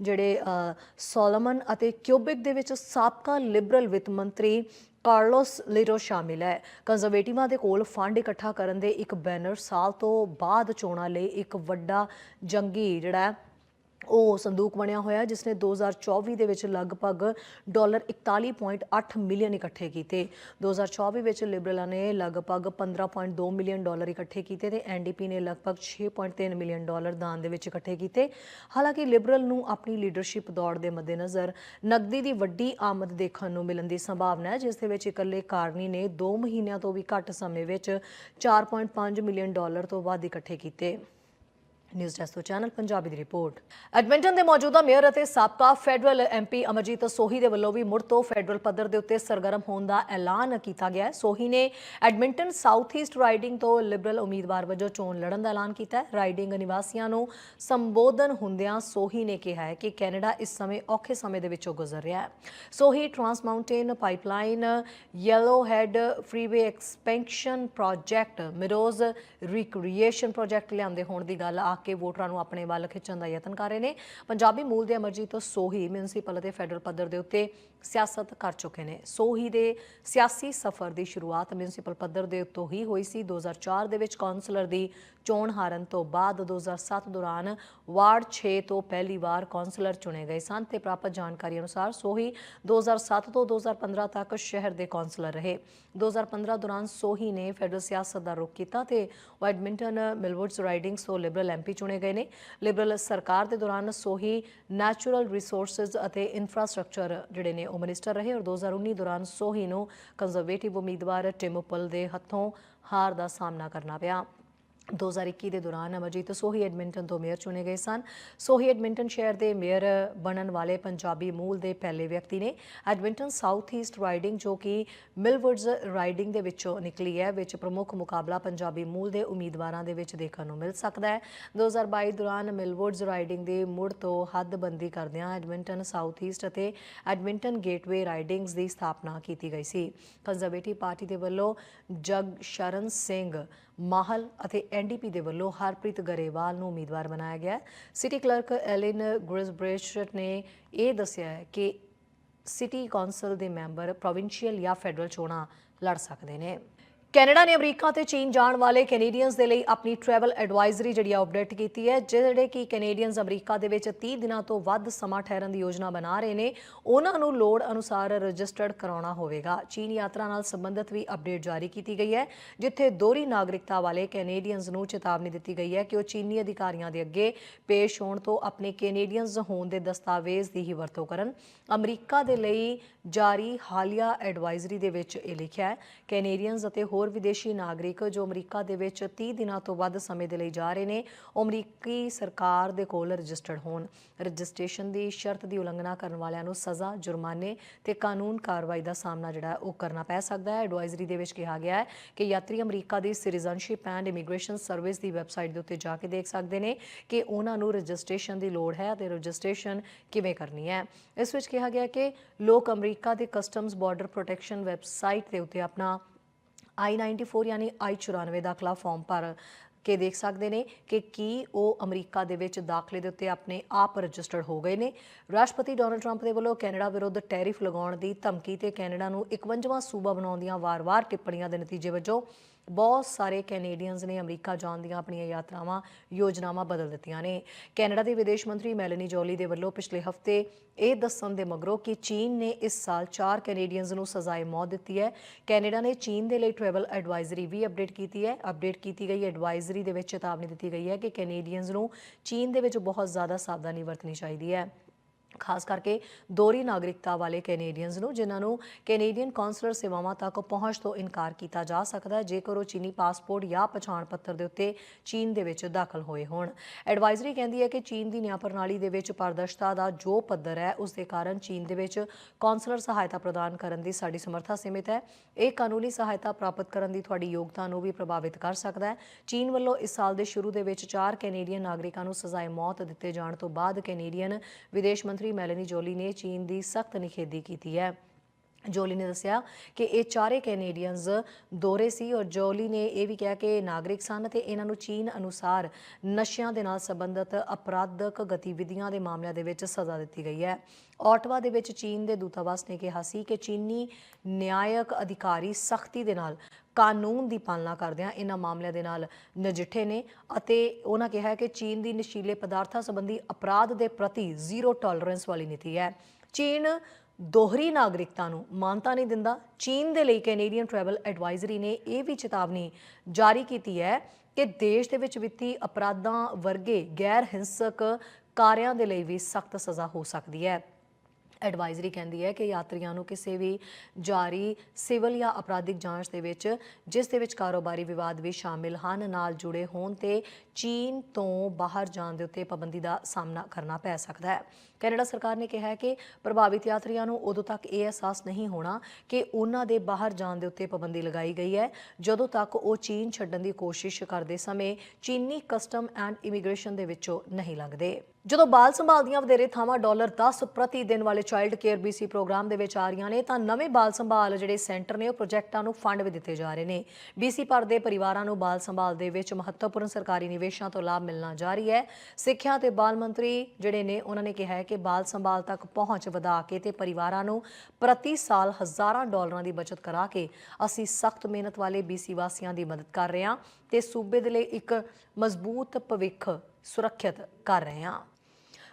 ਜਿਹੜੇ ਅ, ਸੋਲੋਮਨ ਅਤੇ ਕਿਊਬਿਕ ਦੇ ਵਿੱਚ ਸਾਬਕਾ ਲਿਬਰਲ ਵਿੱਤ ਮੰਤਰੀ ਕਾਰਲੋਸ ਲਿਰੋ ਸ਼ਾਮਿਲ ਹੈ। ਕੰਜ਼ਰਵੇਟਿਵਾਂ ਦੇ ਕੋਲ ਫੰਡ ਇਕੱਠਾ ਕਰਨ ਦੇ ਇੱਕ ਬੈਨਰ ਸਾਲ ਤੋਂ ਬਾਅਦ ਚੋਣਾਂ ਲਈ ਇੱਕ ਵੱਡਾ ਜੰਗੀ ਜਿਹੜਾ ਉਹ ਸੰਦੂਕ ਬਣਿਆ ਹੋਇਆ ਜਿਸ ਨੇ 2024 ਦੇ ਵਿੱਚ ਲਗਭਗ ਡਾਲਰ 41.8 ਮਿਲੀਅਨ ਇਕੱਠੇ ਕੀਤੇ। 2024 ਵਿੱਚ ਲਿਬਰਲਾਂ ਨੇ ਲਗਭਗ 15.2 ਮਿਲੀਅਨ ਡਾਲਰ ਇਕੱਠੇ ਕੀਤੇ ਤੇ ਐਨਡੀਪੀ ਨੇ ਲਗਭਗ 6.3 ਮਿਲੀਅਨ ਡਾਲਰ ਦਾਨ ਦੇ ਵਿੱਚ ਇਕੱਠੇ ਕੀਤੇ। ਹਾਲਾਂਕਿ ਲਿਬਰਲ ਨੂੰ ਆਪਣੀ ਲੀਡਰਸ਼ਿਪ ਦੌੜ ਦੇ ਮੱਦੇਨਜ਼ਰ ਨਕਦੀ ਦੀ ਵੱਡੀ ਆਮਦ ਦੇਖਣ ਨੂੰ ਮਿਲਣ ਦੀ ਸੰਭਾਵਨਾ ਹੈ, ਜਿਸ ਦੇ ਵਿੱਚ ਇਕੱਲੇ ਕਾਰਨੀ ਨੇ 2 ਮਹੀਨਿਆਂ ਤੋਂ ਵੀ ਘੱਟ ਸਮੇਂ ਵਿੱਚ 4.5 ਮਿਲੀਅਨ ਡਾਲਰ ਤੋਂ ਵੱਧ ਇਕੱਠੇ ਕੀਤੇ। ਨਿਊਜ਼ ਡੈਸਕ ਤੋਂ ਚੈਨਲ ਪੰਜਾਬੀ ਦੀ ਰਿਪੋਰਟ। ਐਡਮਿੰਟਨ ਦੇ ਮੌਜੂਦਾ ਮੇਅਰ ਅਤੇ ਸਾਬਕਾ ਫੈਡਰਲ ਐਮਪੀ ਅਮਰਜੀਤ ਸੋਹੀ ਦੇ ਵੱਲੋਂ ਵੀ ਮੁੜ ਤੋਂ ਫੈਡਰਲ ਪੱਧਰ ਦੇ ਉੱਤੇ ਸਰਗਰਮ ਹੋਣ ਦਾ ਐਲਾਨ ਕੀਤਾ ਗਿਆ ਹੈ। ਸੋਹੀ ਨੇ ਐਡਮਿੰਟਨ ਸਾਊਥ ਈਸਟ ਰਾਈਡਿੰਗ ਤੋਂ ਲਿਬਰਲ ਉਮੀਦਵਾਰ ਵਜੋਂ ਚੋਣ ਲੜਨ ਦਾ ਐਲਾਨ ਕੀਤਾ ਹੈ। ਰਾਈਡਿੰਗ ਨਿਵਾਸੀਆਂ ਨੂੰ ਸੰਬੋਧਨ ਹੁੰਦਿਆਂ ਸੋਹੀ ਨੇ ਕਿਹਾ ਹੈ ਕਿ ਕੈਨੇਡਾ ਇਸ ਸਮੇਂ ਔਖੇ ਸਮੇਂ ਦੇ ਵਿੱਚੋਂ ਗੁਜ਼ਰ ਰਿਹਾ ਹੈ। Sohi trans mountain pipeline Yellowhead freeway expansion project, ਮਿਰੋਜ਼ recreation project ਲਿਆਂਦੇ ਹੋਣ ਦੀ ਗੱਲ ਆ ਕੇ ਵੋਟਰਾਂ ਨੂੰ ਆਪਣੇ ਵੱਲ ਖਿੱਚਣ ਦਾ ਯਤਨ ਕਰ ਰਹੇ ਨੇ। ਪੰਜਾਬੀ ਮੂਲ ਦੇ ਅਮਰਜੀਤ ਸੋਹੀ ਮਿਊਨਿਸਪਲ ਅਤੇ ਫੈਡਰਲ ਪੱਧਰ ਦੇ ਉੱਤੇ ਸਿਆਸਤ ਕਰ ਚੁੱਕੇ ਨੇ। ਸੋਹੀ ਦੇ ਸਿਆਸੀ ਸਫ਼ਰ ਦੀ ਸ਼ੁਰੂਆਤ ਮਿਊਨਿਸਪਲ ਪੱਧਰ ਦੇ ਉੱਤੋਂ ਹੀ ਹੋਈ ਸੀ। 2004 ਦੇ ਵਿੱਚ ਕੌਂਸਲਰ ਦੀ ਚੋਣ ਹਾਰਨ ਤੋਂ ਬਾਅਦ 2007 ਦੌਰਾਨ ਵਾਰਡ 6 ਤੋਂ ਪਹਿਲੀ ਵਾਰ ਕੌਂਸਲਰ ਚੁਣੇ ਗਏ ਸਨ ਤੇ ਪ੍ਰਾਪਤ ਜਾਣਕਾਰੀ ਅਨੁਸਾਰ ਸੋਹੀ 2007 ਤੋਂ 2015 ਤੱਕ ਸ਼ਹਿਰ ਦੇ ਕੌਂਸਲਰ ਰਹੇ। 2015 ਦੌਰਾਨ ਸੋਹੀ ਨੇ ਫੈਡਰਲ ਸਿਆਸਤ ਦਾ ਰੁਖ ਕੀਤਾ ਤੇ ਵੈਡਮਿੰਟਨ ਮਿਲਵੁੱਡਸ ਰਾਈਡਿੰਗਸ ਤੋਂ ਲਿਬਰਲ ਐਮਪੀ ਚੁਣੇ ਗਏ ਨੇ। ਲਿਬਰਲ ਸਰਕਾਰ ਦੇ ਦੌਰਾਨ ਸੋਹੀ ਨੈਚੁਰਲ ਰਿਸੋਰਸਜ਼ ਅਤੇ ਇਨਫਰਾਸਟ੍ਰਕਚਰ ਜਿਹੜੇ ਨੇ ਉਹ ਮਿਨਿਸਟਰ ਰਹੇ ਔਰ 2019 ਦੌਰਾਨ ਸੋਹੀ ਨੂੰ ਕੰਜ਼ਰਵੇਟਿਵ ਉਮੀਦਵਾਰ ਟਿਮੋਪਲ ਦੇ ਹੱਥੋਂ ਹਾਰ ਦਾ ਸਾਹਮਣਾ ਕਰਨਾ ਪਿਆ। 2021 ਦੇ ਦੌਰਾਨ ਅਮਰਜੀਤ ਸੋਹੀ ਐਡਮਿੰਟਨ ਤੋਂ ਮੇਅਰ ਚੁਣੇ ਗਏ ਸਨ। ਸੋਹੀ ਐਡਮਿੰਟਨ ਸ਼ਹਿਰ ਦੇ ਮੇਅਰ ਬਣਨ ਵਾਲੇ ਪੰਜਾਬੀ ਮੂਲ ਦੇ ਪਹਿਲੇ ਵਿਅਕਤੀ ਨੇ ਐਡਮਿੰਟਨ ਸਾਊਥ ਈਸਟ ਰਾਈਡਿੰਗ ਜੋ ਕਿ ਮਿਲਵੁੱਡਸ ਰਾਈਡਿੰਗ ਦੇ ਵਿੱਚੋਂ ਨਿਕਲੀ ਹੈ, ਵਿੱਚ ਪ੍ਰਮੁੱਖ ਮੁਕਾਬਲਾ ਪੰਜਾਬੀ ਮੂਲ ਦੇ ਉਮੀਦਵਾਰਾਂ ਦੇ ਵਿੱਚ ਦੇਖਣ ਨੂੰ ਮਿਲ ਸਕਦਾ ਹੈ। 2022 ਦੌਰਾਨ ਮਿਲਵੁੱਡਸ ਰਾਈਡਿੰਗ ਦੇ ਮੁੜ ਤੋਂ ਹੱਦਬੰਦੀ ਕਰਦਿਆਂ ਐਡਮਿੰਟਨ ਸਾਊਥ ਈਸਟ ਅਤੇ ਐਡਮਿੰਟਨ ਗੇਟਵੇ ਰਾਈਡਿੰਗਸ ਦੀ ਸਥਾਪਨਾ ਕੀਤੀ ਗਈ ਸੀ। ਕੰਜ਼ਰਵੇਟਿਵ ਪਾਰਟੀ ਦੇ ਵੱਲੋਂ ਜਗ ਸ਼ਰਨ ਸਿੰਘ ਮਾਹਲ ਅਤੇ ਐਨਡੀਪੀ ਦੇ ਵੱਲੋਂ ਹਰਪ੍ਰੀਤ ਗਰੇਵਾਲ ਨੂੰ ਉਮੀਦਵਾਰ ਬਣਾਇਆ ਗਿਆ ਹੈ। ਸਿਟੀ ਕਲਰਕ ਐਲਿਨ ਗ੍ਰਿਸਬ੍ਰੇਸ਼ਟ ਨੇ ਇਹ ਦੱਸਿਆ ਹੈ ਕਿ ਸਿਟੀ ਕੌਂਸਲ ਦੇ ਮੈਂਬਰ ਪ੍ਰੋਵਿੰਸ਼ੀਅਲ ਜਾਂ ਫੈਡਰਲ ਚੋਣਾਂ ਲੜ ਸਕਦੇ ਨੇ। ਕੈਨੇਡਾ ਨੇ ਅਮਰੀਕਾ ਤੇ ਚੀਨ ਜਾਣ ਵਾਲੇ ਕੈਨੇਡੀਅਨਸ ਦੇ ਲਈ ਆਪਣੀ ਟਰੈਵਲ ਐਡਵਾਈਜ਼ਰੀ ਜਿਹੜੀ ਆ ਅਪਡੇਟ ਕੀਤੀ ਹੈ, ਜਿਹੜੇ ਕਿ ਕੈਨੇਡੀਅਨਸ ਅਮਰੀਕਾ ਦੇ ਵਿੱਚ 30 ਦਿਨਾਂ ਤੋਂ ਵੱਧ ਸਮਾਂ ਠਹਿਰਨ ਦੀ ਯੋਜਨਾ ਬਣਾ ਰਹੇ ਨੇ, ਉਹਨਾਂ ਨੂੰ ਲੋੜ ਅਨੁਸਾਰ ਰਜਿਸਟਰਡ ਕਰਾਉਣਾ ਹੋਵੇਗਾ। ਚੀਨ ਯਾਤਰਾ ਨਾਲ ਸੰਬੰਧਿਤ ਵੀ ਅਪਡੇਟ ਜਾਰੀ ਕੀਤੀ ਗਈ ਹੈ, ਜਿੱਥੇ ਦੋਹਰੀ ਨਾਗਰਿਕਤਾ ਵਾਲੇ ਕੈਨੇਡੀਅਨਸ ਨੂੰ ਚੇਤਾਵਨੀ ਦਿੱਤੀ ਗਈ ਹੈ ਕਿ ਉਹ ਚੀਨੀ ਅਧਿਕਾਰੀਆਂ ਦੇ ਅੱਗੇ ਪੇਸ਼ ਹੋਣ ਤੋਂ ਆਪਣੇ ਕੈਨੇਡੀਅਨਸ ਹੋਣ ਦੇ ਦਸਤਾਵੇਜ਼ ਦੀ ਹੀ ਵਰਤੋਂ ਕਰਨ। ਅਮਰੀਕਾ ਦੇ ਲਈ ਜਾਰੀ ਹਾਲੀਆ ਐਡਵਾਈਜ਼ਰੀ ਦੇ ਵਿੱਚ ਇਹ ਲਿਖਿਆ ਹੈ, ਕੈਨੇਡੀਅਨਸ ਅਤੇ ਹੋਰ ਵਿਦੇਸ਼ੀ ਨਾਗਰਿਕ ਜੋ ਅਮਰੀਕਾ ਦੇ ਵਿੱਚ 30 ਦਿਨਾਂ ਤੋਂ ਵੱਧ ਸਮੇਂ ਦੇ ਲਈ ਜਾ ਰਹੇ ਨੇ, ਉਹ ਅਮਰੀਕੀ ਸਰਕਾਰ ਦੇ ਕੋਲ ਰਜਿਸਟਰਡ ਹੋਣ। ਰਜਿਸਟ੍ਰੇਸ਼ਨ ਦੀ ਸ਼ਰਤ ਦੀ ਉਲੰਘਣਾ ਕਰਨ ਵਾਲਿਆਂ ਨੂੰ ਸਜ਼ਾ, ਜੁਰਮਾਨੇ ਤੇ ਕਾਨੂੰਨ ਕਾਰਵਾਈ ਦਾ ਸਾਹਮਣਾ ਜਿਹੜਾ ਉਹ ਕਰਨਾ ਪੈ ਸਕਦਾ ਹੈ। ਐਡਵਾਈਜ਼ਰੀ ਦੇ ਵਿੱਚ ਕਿਹਾ ਗਿਆ ਹੈ ਕਿ ਯਾਤਰੀ ਅਮਰੀਕਾ ਦੀ ਸਿਟੀਜ਼ਨਸ਼ਿਪ ਐਂਡ ਇਮੀਗ੍ਰੇਸ਼ਨ ਸਰਵਿਸ ਦੀ ਵੈਬਸਾਈਟ ਦੇ ਉੱਤੇ ਜਾ ਕੇ ਦੇਖ ਸਕਦੇ ਨੇ ਕਿ ਉਹਨਾਂ ਨੂੰ ਰਜਿਸਟ੍ਰੇਸ਼ਨ ਦੀ ਲੋੜ ਹੈ ਅਤੇ ਰਜਿਸਟ੍ਰੇਸ਼ਨ ਕਿਵੇਂ ਕਰਨੀ ਹੈ। ਇਸ ਵਿੱਚ ਕਿਹਾ ਗਿਆ ਕਿ ਲੋਕ ਅਮਰੀਕਾ ਦੇ ਕਸਟਮਸ ਬਾਰਡਰ ਪ੍ਰੋਟੈਕਸ਼ਨ ਵੈਬਸਾਈਟ ਦੇ ਉੱਤੇ ਆਪਣਾ I-94 ਯਾਨੀ I-94 ਦਾਖਲਾ ਫਾਰਮ ਭਰ ਕੇ ਦੇਖ ਸਕਦੇ ਨੇ ਕਿ ਕੀ ਉਹ ਅਮਰੀਕਾ ਦੇ ਵਿੱਚ ਦਾਖਲੇ ਦੇ ਉੱਤੇ ਆਪਣੇ ਆਪ ਰਜਿਸਟਰਡ ਹੋ ਗਏ ਨੇ। ਰਾਸ਼ਟਰਪਤੀ ਡੋਨਲਡ ਟਰੰਪ ਦੇ ਵੱਲੋਂ ਕੈਨੇਡਾ ਵਿਰੁੱਧ ਟੈਰਿਫ ਲਗਾਉਣ ਦੀ ਧਮਕੀ ਤੇ ਕੈਨੇਡਾ ਨੂੰ 51ਵਾਂ ਸੂਬਾ ਬਣਾਉਣ ਦੀਆਂ ਵਾਰ-ਵਾਰ ਟਿੱਪਣੀਆਂ ਦੇ ਨਤੀਜੇ ਵਜੋਂ ਬਹੁਤ ਸਾਰੇ ਕੈਨੇਡੀਅਨਸ ਨੇ ਅਮਰੀਕਾ ਜਾਣ ਦੀਆਂ ਆਪਣੀਆਂ ਯਾਤਰਾਵਾਂ, ਯੋਜਨਾਵਾਂ ਬਦਲ ਦਿੱਤੀਆਂ ਨੇ। ਕੈਨੇਡਾ ਦੇ ਵਿਦੇਸ਼ ਮੰਤਰੀ ਮੈਲਨੀ ਜੋਲੀ ਦੇ ਵੱਲੋਂ ਪਿਛਲੇ ਹਫ਼ਤੇ ਇਹ ਦੱਸਣ ਦੇ ਮਗਰੋਂ ਕਿ ਚੀਨ ਨੇ ਇਸ ਸਾਲ 4 ਕੈਨੇਡੀਅਨਸ ਨੂੰ ਸਜ਼ਾਏ ਮੌਤ ਦਿੱਤੀ ਹੈ। ਕੈਨੇਡਾ ਨੇ ਚੀਨ ਦੇ ਲਈ ਟਰੈਵਲ ਐਡਵਾਈਜ਼ਰੀ ਵੀ ਅਪਡੇਟ ਕੀਤੀ ਹੈ। ਅਪਡੇਟ ਕੀਤੀ ਗਈ ਐਡਵਾਈਜ਼ਰੀ ਦੇ ਵਿੱਚ ਚੇਤਾਵਨੀ ਦਿੱਤੀ ਗਈ ਹੈ ਕਿ ਕੈਨੇਡੀਅਨਸ ਨੂੰ ਚੀਨ ਦੇ ਵਿੱਚ ਬਹੁਤ ਜ਼ਿਆਦਾ ਸਾਵਧਾਨੀ ਵਰਤਣੀ ਚਾਹੀਦੀ ਹੈ। ਖਾਸ ਕਰਕੇ ਦੋਹਰੀ ਨਾਗਰਿਕਤਾ ਵਾਲੇ ਕੈਨੇਡੀਅਨਸ ਨੂੰ, ਜਿਨ੍ਹਾਂ ਨੂੰ ਕੈਨੇਡੀਅਨ ਕੌਂਸਲਰ ਸੇਵਾਵਾਂ ਤੱਕ ਪਹੁੰਚ ਤੋਂ ਇਨਕਾਰ ਕੀਤਾ ਜਾ ਸਕਦਾ ਹੈ, ਜੇਕਰ ਉਹ ਚੀਨੀ ਪਾਸਪੋਰਟ ਜਾਂ ਪਛਾਣ ਪੱਤਰ ਦੇ ਉੱਤੇ ਚੀਨ ਦੇ ਵਿੱਚ ਦਾਖਲ ਹੋਏ ਹੋਣ। ਐਡਵਾਈਜ਼ਰੀ ਕਹਿੰਦੀ ਹੈ ਕਿ ਚੀਨ ਦੀ ਨਿਆਂ ਪ੍ਰਣਾਲੀ ਦੇ ਵਿੱਚ ਪਾਰਦਰਸ਼ਤਾ ਦਾ ਜੋ ਪੱਧਰ ਹੈ, ਉਸ ਦੇ ਕਾਰਨ ਚੀਨ ਦੇ ਵਿੱਚ ਕੌਂਸਲਰ ਸਹਾਇਤਾ ਪ੍ਰਦਾਨ ਕਰਨ ਦੀ ਸਾਡੀ ਸਮਰੱਥਾ ਸੀਮਿਤ ਹੈ। ਇਹ ਕਾਨੂੰਨੀ ਸਹਾਇਤਾ ਪ੍ਰਾਪਤ ਕਰਨ ਦੀ ਤੁਹਾਡੀ ਯੋਗਤਾ ਨੂੰ ਵੀ ਪ੍ਰਭਾਵਿਤ ਕਰ ਸਕਦਾ ਹੈ। ਚੀਨ ਵੱਲੋਂ ਇਸ ਸਾਲ ਦੇ ਸ਼ੁਰੂ ਦੇ ਵਿੱਚ ਚਾਰ ਕੈਨੇਡੀਅਨ ਨਾਗਰਿਕਾਂ ਨੂੰ ਸਜ਼ਾਏ ਮੌਤ ਦਿੱਤੇ ਜਾਣ ਤੋਂ ਬਾਅਦ ਕੈਨੇਡੀਅਨ ਵਿਦੇਸ਼ ਮੰਤਰੀ ਮੈਲਨੀ ਜੋਲੀ ਨੇ ਚੀਨ ਦੀ ਸਖਤ ਨਿਖੇਧੀ ਕੀਤੀ ਹੈ। ਜੋਲੀ ਨੇ ਦੱਸਿਆ ਕਿ ਇਹ ਚਾਰੇ ਕੈਨੇਡੀਅਨਸ ਦੋਰੇ ਸੀ ਔਰ ਜੋਲੀ ਨੇ ਇਹ ਵੀ ਕਿਹਾ ਕਿ ਇਹ ਨਾਗਰਿਕ ਸਨ ਤੇ ਇਹਨਾਂ ਨੂੰ ਚੀਨ ਅਨੁਸਾਰ ਨਸ਼ਿਆਂ ਦੇ ਨਾਲ ਸੰਬੰਧਿਤ ਅਪਰਾਧਕ ਗਤੀਵਿਧੀਆਂ ਦੇ ਮਾਮਲਿਆਂ ਦੇ ਵਿੱਚ ਸਜ਼ਾ ਦਿੱਤੀ ਗਈ ਹੈ। ਆਟਵਾ ਦੇ ਵਿੱਚ ਚੀਨ ਦੇ ਦੂਤਾਵਾਸ ਨੇ ਕਿਹਾ ਸੀ ਕਿ ਚੀਨੀ ਨਿਆਇਕ ਅਧਿਕਾਰੀ ਸਖਤੀ ਦੇ ਨਾਲ ਕਾਨੂੰਨ ਦੀ ਪਾਲਣਾ ਕਰਦਿਆਂ ਇਹਨਾਂ ਮਾਮਲਿਆਂ ਦੇ ਨਾਲ ਨਜਿੱਠੇ ਨੇ ਅਤੇ ਉਹਨਾਂ ਕਿਹਾ ਕਿ ਚੀਨ ਦੀ ਨਸ਼ੀਲੇ ਪਦਾਰਥਾਂ ਸੰਬੰਧੀ ਅਪਰਾਧ ਦੇ ਪ੍ਰਤੀ ਜ਼ੀਰੋ ਟੋਲਰੈਂਸ ਵਾਲੀ ਨੀਤੀ ਹੈ। ਚੀਨ ਦੋਹਰੀ ਨਾਗਰਿਕਤਾ ਨੂੰ ਮਾਨਤਾ ਨਹੀਂ ਦਿੰਦਾ। ਚੀਨ ਦੇ ਲਈ ਕੈਨੇਡੀਅਨ ਟਰੈਵਲ ਐਡਵਾਈਜ਼ਰੀ ਨੇ ਇਹ ਵੀ ਚੇਤਾਵਨੀ ਜਾਰੀ ਕੀਤੀ ਹੈ ਕਿ ਦੇਸ਼ ਦੇ ਵਿੱਚ ਵਿੱਤੀ ਅਪਰਾਧਾਂ ਵਰਗੇ ਗੈਰ ਹਿੰਸਕ ਕਾਰਿਆਂ ਦੇ ਲਈ ਵੀ ਸਖਤ ਸਜ਼ਾ ਹੋ ਸਕਦੀ ਹੈ। ਐਡਵਾਈਜ਼ਰੀ ਕਹਿੰਦੀ ਹੈ ਕਿ ਯਾਤਰੀਆਂ ਨੂੰ ਕਿਸੇ ਵੀ ਜਾਰੀ ਸਿਵਲ ਜਾਂ ਅਪਰਾਧਿਕ ਜਾਂਚ ਦੇ ਵਿੱਚ, ਜਿਸ ਦੇ ਵਿੱਚ ਕਾਰੋਬਾਰੀ ਵਿਵਾਦ ਵੀ ਸ਼ਾਮਿਲ ਹਨ, ਨਾਲ ਜੁੜੇ ਹੋਣ ਤੇ ਚੀਨ ਤੋਂ ਬਾਹਰ ਜਾਣ ਦੇ ਉੱਤੇ ਪਾਬੰਦੀ ਦਾ ਸਾਹਮਣਾ ਕਰਨਾ ਪੈ ਸਕਦਾ ਹੈ। ਕੈਨੇਡਾ ਸਰਕਾਰ ਨੇ ਕਿਹਾ ਹੈ ਕਿ ਪ੍ਰਭਾਵਿਤ ਯਾਤਰੀਆਂ ਨੂੰ ਉਦੋਂ ਤੱਕ ਇਹ ਅਹਿਸਾਸ ਨਹੀਂ ਹੋਣਾ ਕਿ ਉਹਨਾਂ ਦੇ ਬਾਹਰ ਜਾਣ ਦੇ ਉੱਤੇ ਪਾਬੰਦੀ ਲਗਾਈ ਗਈ ਹੈ, ਜਦੋਂ ਤੱਕ ਉਹ ਚੀਨ ਛੱਡਣ ਦੀ ਕੋਸ਼ਿਸ਼ ਕਰਦੇ ਸਮੇਂ ਚੀਨੀ ਕਸਟਮ ਐਂਡ ਇਮੀਗ੍ਰੇਸ਼ਨ ਦੇ ਵਿੱਚੋਂ ਨਹੀਂ ਲੰਘਦੇ। ਜਦੋਂ ਬਾਲ ਸੰਭਾਲ ਦੀਆਂ ਵਧੇਰੇ ਥਾਵਾਂ ਡਾਲਰ 10 ਪ੍ਰਤੀ ਦਿਨ ਵਾਲੇ ਚਾਈਲਡ ਕੇਅਰ ਬੀਸੀ ਪ੍ਰੋਗਰਾਮ ਦੇ ਵਿੱਚ ਆ ਰਹੀਆਂ ਨੇ, ਤਾਂ ਨਵੇਂ ਬਾਲ ਸੰਭਾਲ ਜਿਹੜੇ ਸੈਂਟਰ ਨੇ, ਉਹ ਪ੍ਰੋਜੈਕਟਾਂ ਨੂੰ ਫੰਡ ਵੀ ਦਿੱਤੇ ਜਾ ਰਹੇ ਨੇ। ਬੀਸੀ ਭਰ ਦੇ ਪਰਿਵਾਰਾਂ ਨੂੰ ਬਾਲ ਸੰਭਾਲ ਦੇ ਵਿੱਚ ਮਹੱਤਵਪੂਰਨ ਸਰਕਾਰੀ ਨਿਵੇਸ਼ਾਂ ਤੋਂ ਲਾਭ ਮਿਲਣਾ ਜਾਰੀ ਹੈ। ਸਿੱਖਿਆ ਤੇ ਬਾਲ ਮੰਤਰੀ ਜਿਹੜੇ ਨੇ, ਉਹਨਾਂ ਨੇ ਕਿਹਾ ਹੈ ਕਿ ਬਾਲ ਸੰਭਾਲ ਤੱਕ ਪਹੁੰਚ ਵਧਾ ਕੇ ਤੇ ਪਰਿਵਾਰਾਂ ਨੂੰ ਪ੍ਰਤੀ ਸਾਲ ਹਜ਼ਾਰਾਂ ਡਾਲਰਾਂ ਦੀ ਬਚਤ ਕਰਾ ਕੇ ਅਸੀਂ ਸਖਤ ਮਿਹਨਤ ਵਾਲੇ ਬੀਸੀ ਵਾਸੀਆਂ ਦੀ ਮਦਦ ਕਰ ਰਹੇ ਹਾਂ ਤੇ ਸੂਬੇ ਦੇ ਲਈ ਇੱਕ ਮਜ਼ਬੂਤ ਭਵਿੱਖ ਸੁਰੱਖਿਅਤ ਕਰ ਰਹੇ ਹਾਂ।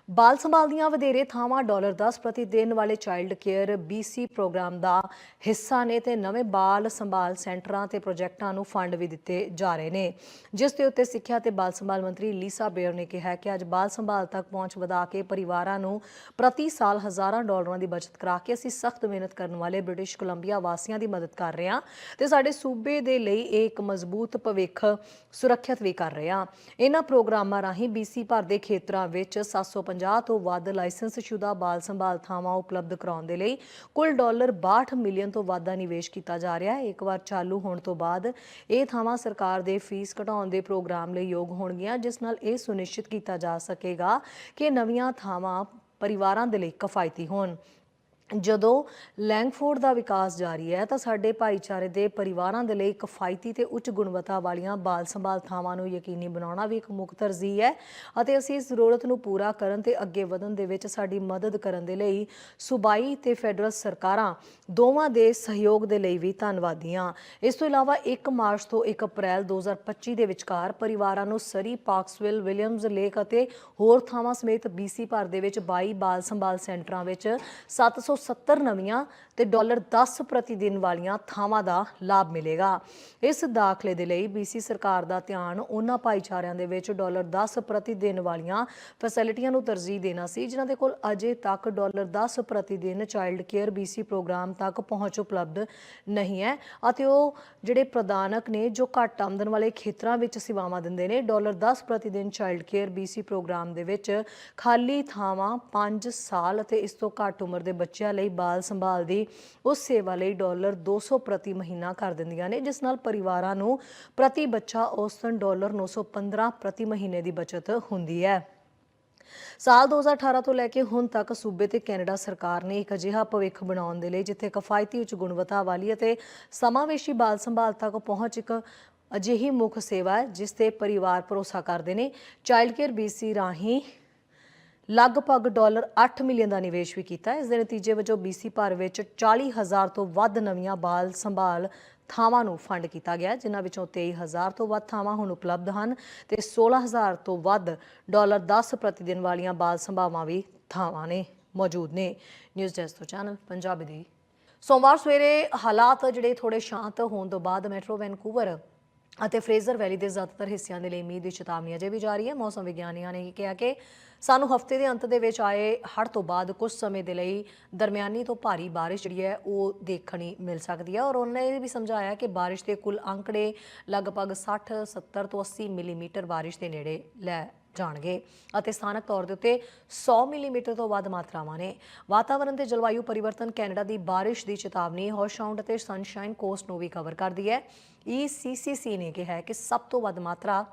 ਬਾਲ ਸੰਭਾਲ ਦੀਆਂ ਵਧੇਰੇ ਥਾਵਾਂ ਡਾਲਰ 10 ਪ੍ਰਤੀ ਦਿਨ ਵਾਲੇ ਚਾਈਲਡ ਕੇਅਰ BC ਪ੍ਰੋਗਰਾਮ ਦਾ ਹਿੱਸਾ ਨੇ ਤੇ ਨਵੇਂ ਬਾਲ ਸੰਭਾਲ ਸੈਂਟਰਾਂ ਤੇ ਪ੍ਰੋਜੈਕਟਾਂ ਨੂੰ ਫੰਡ ਵੀ ਦਿੱਤੇ ਜਾ ਰਹੇ ਨੇ। ਜਿਸ ਦੇ ਉੱਤੇ ਸਿੱਖਿਆ ਤੇ ਬਾਲ ਸੰਭਾਲ ਮੰਤਰੀ ਲੀਸਾ ਬੇਅਰ ਨੇ ਕਿਹਾ ਕਿ ਅੱਜ ਬਾਲ ਸੰਭਾਲ ਤੱਕ ਪਹੁੰਚ ਵਧਾ ਕੇ ਪਰਿਵਾਰਾਂ ਨੂੰ ਪ੍ਰਤੀ ਸਾਲ ਹਜ਼ਾਰਾਂ ਡਾਲਰਾਂ ਦੀ ਬਚਤ ਕਰਾ ਕੇ ਅਸੀਂ ਸਖਤ ਮਿਹਨਤ ਕਰਨ ਵਾਲੇ ਬ੍ਰਿਟਿਸ਼ ਕੋਲੰਬੀਆ ਵਾਸੀਆਂ ਦੀ ਮਦਦ ਕਰ ਰਹੇ ਹਾਂ ਤੇ ਸਾਡੇ ਸੂਬੇ ਦੇ ਲਈ ਇਹ ਇੱਕ ਮਜ਼ਬੂਤ ਭਵਿੱਖ ਸੁਰੱਖਿਅਤ ਵੀ ਕਰ ਰਹੇ ਹਾਂ। ਇਹਨਾਂ ਪ੍ਰੋਗਰਾਮਾਂ ਰਾਹੀਂ BC ਭਰ ਦੇ ਖੇਤਰਾਂ ਵਿੱਚ 750 ਤੋਂ ਵੱਧ ਲਾਇਸੈਂਸਸ਼ੁਦਾ ਬਾਲ ਸੰਭਾਲ ਥਾਵਾਂ ਉਪਲਬਧ ਕਰਾਉਣ ਦੇ ਲਈ ਕੁੱਲ ਡਾਲਰ 62 ਮਿਲੀਅਨ ਤੋਂ ਵੱਧ ਦਾ ਨਿਵੇਸ਼ ਕੀਤਾ ਜਾ ਰਿਹਾ ਹੈ। ਇੱਕ ਵਾਰ ਚਾਲੂ ਹੋਣ ਤੋਂ ਬਾਅਦ ਇਹ ਥਾਵਾਂ ਸਰਕਾਰ ਦੇ ਫੀਸ ਘਟਾਉਣ ਦੇ ਪ੍ਰੋਗਰਾਮ ਲਈ ਯੋਗ ਹੋਣਗੀਆਂ, ਜਿਸ ਨਾਲ ਇਹ ਸੁਨਿਸ਼ਚਿਤ ਕੀਤਾ ਜਾ ਸਕੇਗਾ ਕਿ ਨਵੀਆਂ ਥਾਵਾਂ ਪਰਿਵਾਰਾਂ ਦੇ ਲਈ ਕਿਫਾਇਤੀ ਹੋਣ। ਜਦੋਂ ਲੈਂਗਫੋਰਡ ਦਾ ਵਿਕਾਸ ਜਾਰੀ ਹੈ ਤਾਂ ਸਾਡੇ ਭਾਈਚਾਰੇ ਦੇ ਪਰਿਵਾਰਾਂ ਦੇ ਲਈ ਕਿਫਾਇਤੀ ਤੇ ਉੱਚ ਗੁਣਵੱਤਾ ਵਾਲੀਆਂ ਬਾਲ ਸੰਭਾਲ ਥਾਵਾਂ ਨੂੰ ਯਕੀਨੀ ਬਣਾਉਣਾ ਵੀ ਇੱਕ ਮੁੱਖ ਤਰਜੀਹ ਹੈ ਅਤੇ ਅਸੀਂ ਇਸ ਜ਼ਰੂਰਤ ਨੂੰ ਪੂਰਾ ਕਰਨ ਤੇ ਅੱਗੇ ਵਧਣ ਦੇ ਵਿੱਚ ਸਾਡੀ ਮਦਦ ਕਰਨ ਦੇ ਲਈ ਸੂਬਾਈ ਤੇ ਫੈਡਰਲ ਸਰਕਾਰਾਂ ਦੋਵਾਂ ਦੇ ਸਹਿਯੋਗ ਦੇ ਲਈ ਵੀ ਧੰਨਵਾਦੀ ਹਾਂ ਇਸ ਤੋਂ ਇਲਾਵਾ 1 ਮਾਰਚ ਤੋਂ 1 ਅਪ੍ਰੈਲ 2025 ਦੇ ਵਿਚਕਾਰ ਪਰਿਵਾਰਾਂ ਨੂੰ ਸਰੀ, ਪਾਰਕਸਵਿਲ ਵਿਲੀਅਮਸ ਲੇਕ ਅਤੇ ਹੋਰ ਥਾਵਾਂ ਸਮੇਤ BC ਭਰ ਦੇ ਵਿੱਚ 22 ਬਾਲ ਸੰਭਾਲ ਸੈਂਟਰਾਂ ਵਿੱਚ 770 ਨਵੀਆਂ ਤੇ ਡਾਲਰ 10 ਪ੍ਰਤੀ ਦਿਨ ਵਾਲੀਆਂ ਥਾਵਾਂ ਦਾ ਲਾਭ ਮਿਲੇਗਾ। ਇਸ ਦਾਖਲੇ ਦੇ ਲਈ BC ਸਰਕਾਰ ਦਾ ਧਿਆਨ ਉਹਨਾਂ ਭਾਈਚਾਰਿਆਂ ਦੇ ਵਿੱਚ ਡਾਲਰ 10 ਪ੍ਰਤੀ ਦਿਨ ਵਾਲੀਆਂ ਫੈਸਿਲਿਟੀਆਂ ਨੂੰ ਤਰਜੀਹ ਦੇਣਾ ਸੀ, ਜਿਨ੍ਹਾਂ ਦੇ ਕੋਲ ਅਜੇ ਤੱਕ ਡਾਲਰ 10 ਪ੍ਰਤੀ ਦਿਨ ਚਾਈਲਡ ਕੇਅਰ BC ਪ੍ਰੋਗਰਾਮ ਤੱਕ ਪਹੁੰਚ ਉਪਲਬਧ ਨਹੀਂ ਹੈ ਅਤੇ ਉਹ ਜਿਹੜੇ ਪ੍ਰਦਾਨਕ ਨੇ, ਜੋ ਘੱਟ ਆਮਦਨ ਵਾਲੇ ਖੇਤਰਾਂ ਵਿੱਚ ਸੇਵਾਵਾਂ ਦਿੰਦੇ ਨੇ, ਡਾਲਰ 10 ਪ੍ਰਤੀ ਦਿਨ ਚਾਈਲਡ ਕੇਅਰ BC ਪ੍ਰੋਗਰਾਮ ਦੇ ਵਿੱਚ ਖਾਲੀ ਥਾਵਾਂ 5 ਸਾਲ ਅਤੇ ਇਸ ਤੋਂ ਘੱਟ ਉਮਰ ਦੇ ਬੱਚਿਆਂ ਲਈ ਬਾਲ ਸੰਭਾਲ ਦੀ ਉਸ ਸੇਵਾ ਲਈ ਡਾਲਰ 200 ਪ੍ਰਤੀ ਮਹੀਨਾ ਕਰ ਦਿੰਦੀਆਂ ਨੇ, ਜਿਸ ਨਾਲ ਪਰਿਵਾਰਾਂ ਨੂੰ ਪ੍ਰਤੀ ਬੱਚਾ ਔਸਤਨ ਡਾਲਰ 915 ਪ੍ਰਤੀ ਮਹੀਨੇ ਦੀ ਬਚਤ ਹੁੰਦੀ ਹੈ। ਸਾਲ 2018 ਤੋਂ ਲੈ ਕੇ ਹੁਣ ਤੱਕ ਸੂਬੇ ਤੇ ਕੈਨੇਡਾ ਸਰਕਾਰ ਨੇ ਇੱਕ ਅਜਿਹਾ ਭਵਿੱਖ ਬਣਾਉਣ ਦੇ ਲਈ, ਜਿੱਥੇ ਕਿਫਾਇਤੀ ਉੱਚ ਗੁਣਵੱਤਾ ਵਾਲੀ ਅਤੇ ਸਮਾਵੇਸ਼ੀ ਬਾਲ ਸੰਭਾਲ ਤੱਕ ਪਹੁੰਚ ਇੱਕ ਅਜਿਹੀ ਮੁੱਖ ਸੇਵਾ ਹੈ, ਜਿਸ ਤੇ ਪਰਿਵਾਰ ਭਰੋਸਾ ਕਰਦੇ ਨੇ। ਚਾਈਲਡ ਕੇਅਰ ਬੀਸੀ ਰਾਹੀਂ ਲਗਭਗ ਡਾਲਰ 8 ਮਿਲੀਅਨ ਦਾ ਨਿਵੇਸ਼ ਵੀ ਕੀਤਾ। ਇਸ ਦੇ ਨਤੀਜੇ ਵਜੋਂ BC ਭਰ ਵਿੱਚ 40 ਹਜ਼ਾਰ ਤੋਂ ਵੱਧ ਨਵੀਆਂ ਬਾਲ ਸੰਭਾਲ ਥਾਵਾਂ ਨੂੰ ਫੰਡ ਕੀਤਾ ਗਿਆ, ਜਿਨ੍ਹਾਂ ਵਿੱਚੋਂ 23 ਹਜ਼ਾਰ ਤੋਂ ਵੱਧ ਥਾਵਾਂ ਹੁਣ ਉਪਲਬਧ ਹਨ ਤੇ 16 ਹਜ਼ਾਰ ਤੋਂ ਵੱਧ ਡਾਲਰ 10 ਪ੍ਰਤੀ ਦਿਨ ਵਾਲੀਆਂ ਬਾਲ ਸੰਭਾਵਾਂ ਵੀ ਥਾਵਾਂ ਨੇ, ਮੌਜੂਦ ਨੇ। ਨਿਊਜ਼ ਡੈਸਕ ਤੋਂ ਚੈਨਲ ਪੰਜਾਬੀ ਦੀ। ਸੋਮਵਾਰ ਸਵੇਰੇ ਹਾਲਾਤ ਜਿਹੜੇ ਥੋੜੇ ਸ਼ਾਂਤ ਹੋਣ ਤੋਂ ਬਾਅਦ ਮੈਟਰੋ ਵੈਨਕੂਵਰ ਅਤੇ ਫਰੇਜ਼ਰ ਵੈਲੀ ਦੇ ਜ਼ਿਆਦਾਤਰ ਹਿੱਸਿਆਂ ਦੇ ਲਈ ਮੀਂਹ ਦੀ ਚੇਤਾਵਨੀ ਅਜੇ ਵੀ ਜਾਰੀ ਹੈ। ਮੌਸਮ ਵਿਗਿਆਨੀਆਂ ਨੇ ਕਿਹਾ ਕਿ ਸਾਨੂੰ ਹਫ਼ਤੇ ਦੇ ਅੰਤ ਦੇ ਵਿੱਚ ਆਏ ਹੜ੍ਹ ਤੋਂ ਬਾਅਦ ਕੁਝ ਸਮੇਂ ਦੇ ਲਈ ਦਰਮਿਆਨੀ ਤੋਂ ਭਾਰੀ ਬਾਰਿਸ਼ ਜਿਹੜੀ ਹੈ ਉਹ ਦੇਖਣੀ ਮਿਲ ਸਕਦੀ ਹੈ ਔਰ ਉਹਨਾਂ ਨੇ ਇਹ ਵੀ ਸਮਝਾਇਆ ਕਿ ਬਾਰਿਸ਼ ਦੇ ਕੁੱਲ ਅੰਕੜੇ ਲਗਭਗ 60 70 ਤੋਂ 80 ਮਿਲੀਮੀਟਰ ਬਾਰਿਸ਼ ਦੇ ਨੇੜੇ ਲੈ ਜਾਣਗੇ ਅਤੇ ਸਥਾਨਕ ਤੌਰ ਦੇ ਉੱਤੇ 100 ਮਿਲੀਮੀਟਰ ਤੋਂ ਵੱਧ ਮਾਤਰਾਵਾਂ ਨੇ। ਵਾਤਾਵਰਣ ਤੇ ਜਲਵਾਯੂ ਪਰਿਵਰਤਨ ਕੈਨੇਡਾ ਦੀ ਬਾਰਿਸ਼ ਦੀ ਚੇਤਾਵਨੀ ਹੌਟ ਅਤੇ ਸਨਸ਼ਾਈਨ ਕੋਸਟ ਨੂੰ ਵੀ ਕਵਰ ਕਰਦੀ ਹੈ। ECCC ਨੇ ਕਿਹਾ ਹੈ ਕਿ ਸਭ ਤੋਂ ਵੱਧ ਮਾਤਰਾ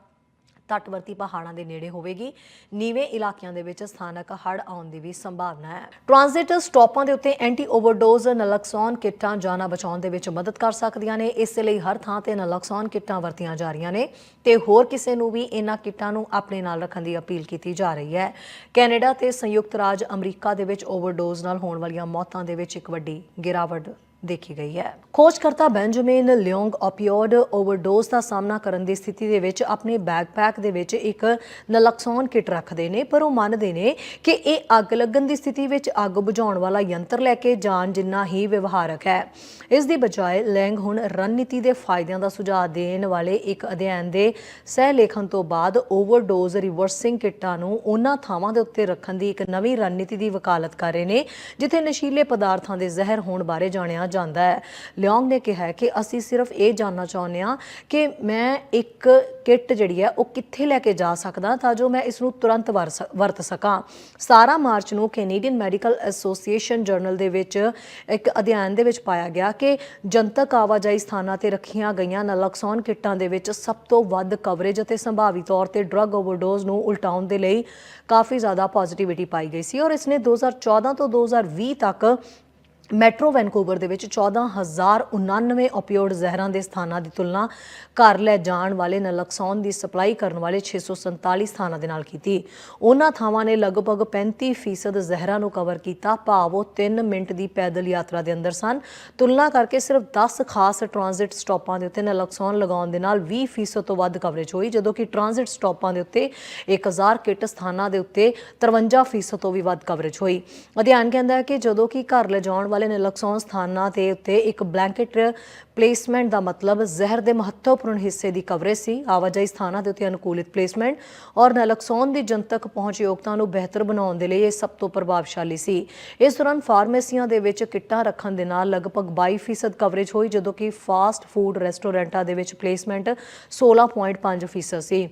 ਤੱਟਵਰਤੀ ਪਹਾੜਾਂ ਦੇ ਨੇੜੇ ਹੋਵੇਗੀ। ਨੀਵੇਂ ਇਲਾਕਿਆਂ ਦੇ ਵਿੱਚ ਸਥਾਨਕ ਹੜ੍ਹ ਆਉਣ ਦੀ ਵੀ ਸੰਭਾਵਨਾ ਹੈ। ਟ੍ਰਾਂਜ਼ਿਟ ਸਟਾਪਾਂ ਦੇ ਉੱਤੇ ਐਂਟੀ ਓਵਰਡੋਜ਼ ਨਲਕਸੋਨ ਕਿੱਟਾਂ ਜਾਨਾਂ ਬਚਾਉਣ ਦੇ ਵਿੱਚ ਮਦਦ ਕਰ ਸਕਦੀਆਂ ਨੇ। ਇਸ ਲਈ ਹਰ ਥਾਂ ਤੇ ਨਲਕਸੋਨ ਕਿੱਟਾਂ ਵਰਤੀਆਂ ਜਾ ਰਹੀਆਂ ਨੇ ਤੇ ਹੋਰ ਕਿਸੇ ਨੂੰ ਵੀ ਇਹਨਾਂ ਕਿੱਟਾਂ ਨੂੰ ਆਪਣੇ ਨਾਲ ਰੱਖਣ ਦੀ ਅਪੀਲ ਕੀਤੀ ਜਾ ਰਹੀ ਹੈ। ਕੈਨੇਡਾ ਤੇ ਸੰਯੁਕਤ ਰਾਜ ਅਮਰੀਕਾ ਦੇ ਵਿੱਚ ਓਵਰਡੋਜ਼ ਨਾਲ ਹੋਣ ਵਾਲੀਆਂ ਮੌਤਾਂ ਦੇ ਵਿੱਚ ਇੱਕ ਵੱਡੀ ਗਿਰਾਵਟ ਦੇਖੀ ਗਈ ਹੈ। ਖੋਜਕਰਤਾ ਬੈਂਜਾਮਿਨ ਲਿਓਂਗ ਓਪੀਓਡ ਓਵਰਡੋਜ਼ ਦਾ ਸਾਹਮਣਾ ਕਰਨ ਦੀ ਸਥਿਤੀ ਦੇ ਵਿੱਚ ਆਪਣੇ ਬੈਕਪੈਕ ਦੇ ਵਿੱਚ ਇੱਕ ਨਲਕਸੋਨ ਕਿਟ ਰੱਖਦੇ ਨੇ, ਪਰ ਉਹ ਮੰਨਦੇ ਨੇ ਕਿ ਇਹ ਅੱਗ ਲੱਗਣ ਦੀ ਸਥਿਤੀ ਵਿੱਚ ਅੱਗ ਬੁਝਾਉਣ ਵਾਲਾ ਯੰਤਰ ਲੈ ਕੇ ਜਾਣ ਜਿੰਨਾ ਹੀ ਵਿਵਹਾਰਕ ਹੈ। ਇਸ ਦੀ ਬਜਾਏ ਲੈਂਗ ਹੁਣ ਰਣਨੀਤੀ ਦੇ ਫਾਇਦਿਆਂ ਦਾ ਸੁਝਾਅ ਦੇਣ ਵਾਲੇ ਇੱਕ ਅਧਿਐਨ ਦੇ ਸਹਿ ਲੇਖਣ ਤੋਂ ਬਾਅਦ ਓਵਰਡੋਜ਼ ਰਿਵਰਸਿੰਗ ਕਿੱਟਾਂ ਨੂੰ ਉਹਨਾਂ ਥਾਵਾਂ ਦੇ ਉੱਤੇ ਰੱਖਣ ਦੀ ਇੱਕ ਨਵੀਂ ਰਣਨੀਤੀ ਦੀ ਵਕਾਲਤ ਕਰ ਰਹੇ ਨੇ, ਜਿੱਥੇ ਨਸ਼ੀਲੇ ਪਦਾਰਥਾਂ ਦੇ ਜ਼ਹਿਰ ਹੋਣ ਬਾਰੇ ਜਾਣਿਆ ਜਾਂਦਾ ਹੈ। ਲਿਓਂਗ ਨੇ ਕਿਹਾ ਕਿ ਅਸੀਂ ਸਿਰਫ ਇਹ ਜਾਣਨਾ ਚਾਹੁੰਦੇ ਹਾਂ ਕਿ ਮੈਂ ਇੱਕ ਕਿੱਟ ਜਿਹੜੀ ਹੈ, ਉਹ ਕਿੱਥੇ ਲੈ ਕੇ ਜਾ ਸਕਦਾ ਤਾਂ ਜੋ ਮੈਂ ਇਸ ਨੂੰ ਤੁਰੰਤ ਵਰਤ ਸਕਾਂ। 17 ਮਾਰਚ ਨੂੰ ਕੈਨੇਡੀਅਨ ਮੈਡੀਕਲ ਐਸੋਸੀਏਸ਼ਨ ਜਰਨਲ ਦੇ ਵਿੱਚ ਇੱਕ ਅਧਿਐਨ ਦੇ ਵਿੱਚ ਪਾਇਆ ਗਿਆ ਕਿ ਜਨਤਕ ਆਵਾਜਾਈ ਸਥਾਨਾਂ ਤੇ ਰੱਖੀਆਂ ਗਈਆਂ ਨਲਕਸੋਨ ਕਿੱਟਾਂ ਦੇ ਵਿੱਚ ਸਭ ਤੋਂ ਵੱਧ ਕਵਰੇਜ ਅਤੇ ਸੰਭਾਵੀ ਤੌਰ ਤੇ ਡਰੱਗ ਓਵਰਡੋਜ਼ ਨੂੰ ਉਲਟਾਉਣ ਦੇ ਲਈ ਕਾਫੀ ਜ਼ਿਆਦਾ ਪੋਜ਼ਿਟਿਵਿਟੀ ਪਾਈ ਗਈ ਸੀ ਔਰ ਇਸ ਨੇ 2014 ਤੋਂ 2020 ਤੱਕ ਮੈਟਰੋ ਵੈਨਕੂਵਰ ਦੇ ਵਿੱਚ 14099 ਓਪੀਓਡ ਜ਼ਹਿਰਾਂ ਦੇ ਸਥਾਨਾਂ ਦੀ ਤੁਲਨਾ ਘਰ ਲੈ ਜਾਣ ਵਾਲੇ ਨਲਕਸੌਨ ਦੀ ਸਪਲਾਈ ਕਰਨ ਵਾਲੇ 647 ਸਥਾਨਾਂ ਦੇ ਨਾਲ ਕੀਤੀ। ਉਹਨਾਂ ਥਾਵਾਂ ਨੇ ਲਗਭਗ 35% ਜ਼ਹਿਰਾਂ ਨੂੰ ਕਵਰ ਕੀਤਾ। ਭਾਵ ਉਹ 3 ਮਿੰਟ ਦੀ ਪੈਦਲ ਯਾਤਰਾ ਦੇ ਅੰਦਰ ਸਨ। ਤੁਲਨਾ ਕਰਕੇ ਸਿਰਫ 10 ਖਾਸ ਟ੍ਰਾਂਜ਼ਿਟ ਸਟਾਪਾਂ ਦੇ ਉੱਤੇ ਨਲਕਸੌਨ ਲਗਾਉਣ ਦੇ ਨਾਲ 20% ਤੋਂ ਵੱਧ ਕਵਰੇਜ ਹੋਈ, ਜਦੋਂ ਕਿ ਟ੍ਰਾਂਜ਼ਿਟ ਸਟਾਪਾਂ ਦੇ ਉੱਤੇ 1000 ਕਿਟ ਸਥਾਨਾਂ ਦੇ ਉੱਤੇ 53% ਤੋਂ ਵੀ ਵੱਧ ਕਵਰੇਜ ਹੋਈ। ਅਧਿਐਨ ਕਹਿੰਦਾ ਹੈ ਕਿ ਜਦੋਂ ਕਿ ਘਰ ਲੈ ਲਿਜਾਉਣ ਵਾਲੇ ਨਲਕਸੌਨ ਸਥਾਨਾਂ ਦੇ ਉੱਤੇ ਇੱਕ ਬਲੈਂਕਟ ਪਲੇਸਮੈਂਟ ਦਾ ਮਤਲਬ ਜ਼ਹਿਰ ਦੇ ਮਹੱਤਵਪੂਰਨ ਹਿੱਸੇ ਦੀ ਕਵਰੇਜ ਸੀ। ਆਵਾਜਾਈ ਸਥਾਨਾਂ ਦੇ ਉੱਤੇ ਅਨੁਕੂਲਿਤ ਪਲੇਸਮੈਂਟ ਔਰ ਨਲਕਸੌਨ ਦੀ ਜਨਤਕ ਪਹੁੰਚ ਯੋਗਤਾ ਨੂੰ ਬਿਹਤਰ ਬਣਾਉਣ ਦੇ ਲਈ ਇਹ ਸਭ ਤੋਂ ਪ੍ਰਭਾਵਸ਼ਾਲੀ ਸੀ। ਇਸ ਦੌਰਾਨ ਫਾਰਮੇਸੀਆਂ ਦੇ ਵਿੱਚ ਕਿੱਟਾਂ ਰੱਖਣ ਦੇ ਨਾਲ ਲਗਭਗ 22% ਕਵਰੇਜ ਹੋਈ, ਜਦੋਂ ਕਿ ਫਾਸਟ ਫੂਡ ਰੈਸਟੋਰੈਂਟਾਂ ਦੇ ਵਿੱਚ ਪਲੇਸਮੈਂਟ 16.5% ਸੀ।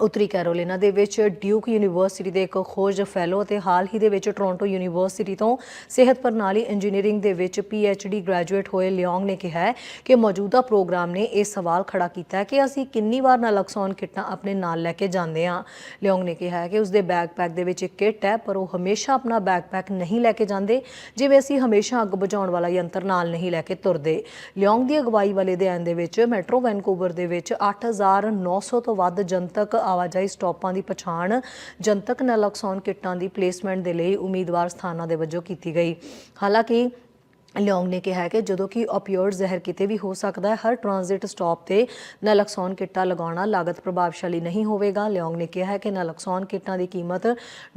ਉੱਤਰੀ ਕੈਰੋਲੀਨਾ ਦੇ ਵਿੱਚ ਡਿਊਕ ਯੂਨੀਵਰਸਿਟੀ ਦੇ ਇੱਕ ਖੋਜ ਫੈਲੋ ਅਤੇ ਹਾਲ ਹੀ ਦੇ ਵਿੱਚ ਟੋਰਾਂਟੋ ਯੂਨੀਵਰਸਿਟੀ ਤੋਂ ਸਿਹਤ ਪ੍ਰਣਾਲੀ ਇੰਜੀਨੀਅਰਿੰਗ ਦੇ ਵਿੱਚ ਡੀ ਗ੍ਰੈਜੂਏਟ ਹੋਏ ਲਿਓਂਗ ਨੇ ਕਿਹਾ ਹੈ ਕਿ ਮੌਜੂਦਾ ਪ੍ਰੋਗਰਾਮ ਨੇ ਇਹ ਸਵਾਲ ਖੜਾ ਕੀਤਾ ਹੈ ਕਿ ਅਸੀਂ ਕਿੰਨੀ ਵਾਰ ਨਲਕਸੌਨ ਕਿੱਟਾਂ ਆਪਣੇ ਨਾਲ ਲੈ ਕੇ ਜਾਂਦੇ ਹਾਂ। ਲਿਓਂਗ ਨੇ ਕਿਹਾ ਹੈ ਕਿ ਉਸਦੇ ਬੈਕਪੈਕ ਦੇ ਵਿੱਚ ਇੱਕ ਕਿੱਟ ਹੈ, ਪਰ ਉਹ ਹਮੇਸ਼ਾ ਆਪਣਾ ਬੈਕਪੈਕ ਨਹੀਂ ਲੈ ਕੇ ਜਾਂਦੇ, ਜਿਵੇਂ ਅਸੀਂ ਹਮੇਸ਼ਾ ਅੱਗ ਬੁਝਾਉਣ ਵਾਲਾ ਯੰਤਰ ਨਾਲ ਨਹੀਂ ਲੈ ਕੇ ਤੁਰਦੇ। ਲਿਓਂਗ ਦੀ ਅਗਵਾਈ ਵਾਲੇ ਅਧਿਐਨ ਦੇ ਵਿੱਚ ਮੈਟਰੋ ਵੈਨਕੂਵਰ ਦੇ ਵਿੱਚ 8900 ਤੋਂ ਵੱਧ ਜਨਤਕ ਆਵਾਜਾਈ ਸਟਾਪਾਂ ਦੀ ਪਛਾਣ ਜਨਤਕ ਨਲਕਸੌਨ ਕਿੱਟਾਂ ਦੀ ਪਲੇਸਮੈਂਟ ਦੇ ਲਈ ਉਮੀਦਵਾਰ ਸਥਾਨਾਂ ਦੇ ਵਜੋਂ ਕੀਤੀ ਗਈ। ਹਾਲਾਂਕਿ ਲਿਓਂਗ ਨੇ ਕਿਹਾ ਕਿ ਜਦੋਂ ਕਿ ਓਪੀਓਇਡ ਜ਼ਹਿਰ ਕਿਤੇ ਵੀ ਹੋ ਸਕਦਾ ਹੈ, ਹਰ ਟ੍ਰਾਂਜ਼ਿਟ ਸਟਾਪ ਤੇ ਨਲਕਸੌਨ ਕਿੱਟਾਂ ਲਗਾਉਣਾ ਲਾਗਤ ਪ੍ਰਭਾਵਸ਼ਾਲੀ ਨਹੀਂ ਹੋਵੇਗਾ। ਲਿਓਂਗ ਨੇ ਕਿਹਾ ਹੈ ਕਿ ਨਲਕਸੌਨ ਕਿੱਟਾਂ ਦੀ ਕੀਮਤ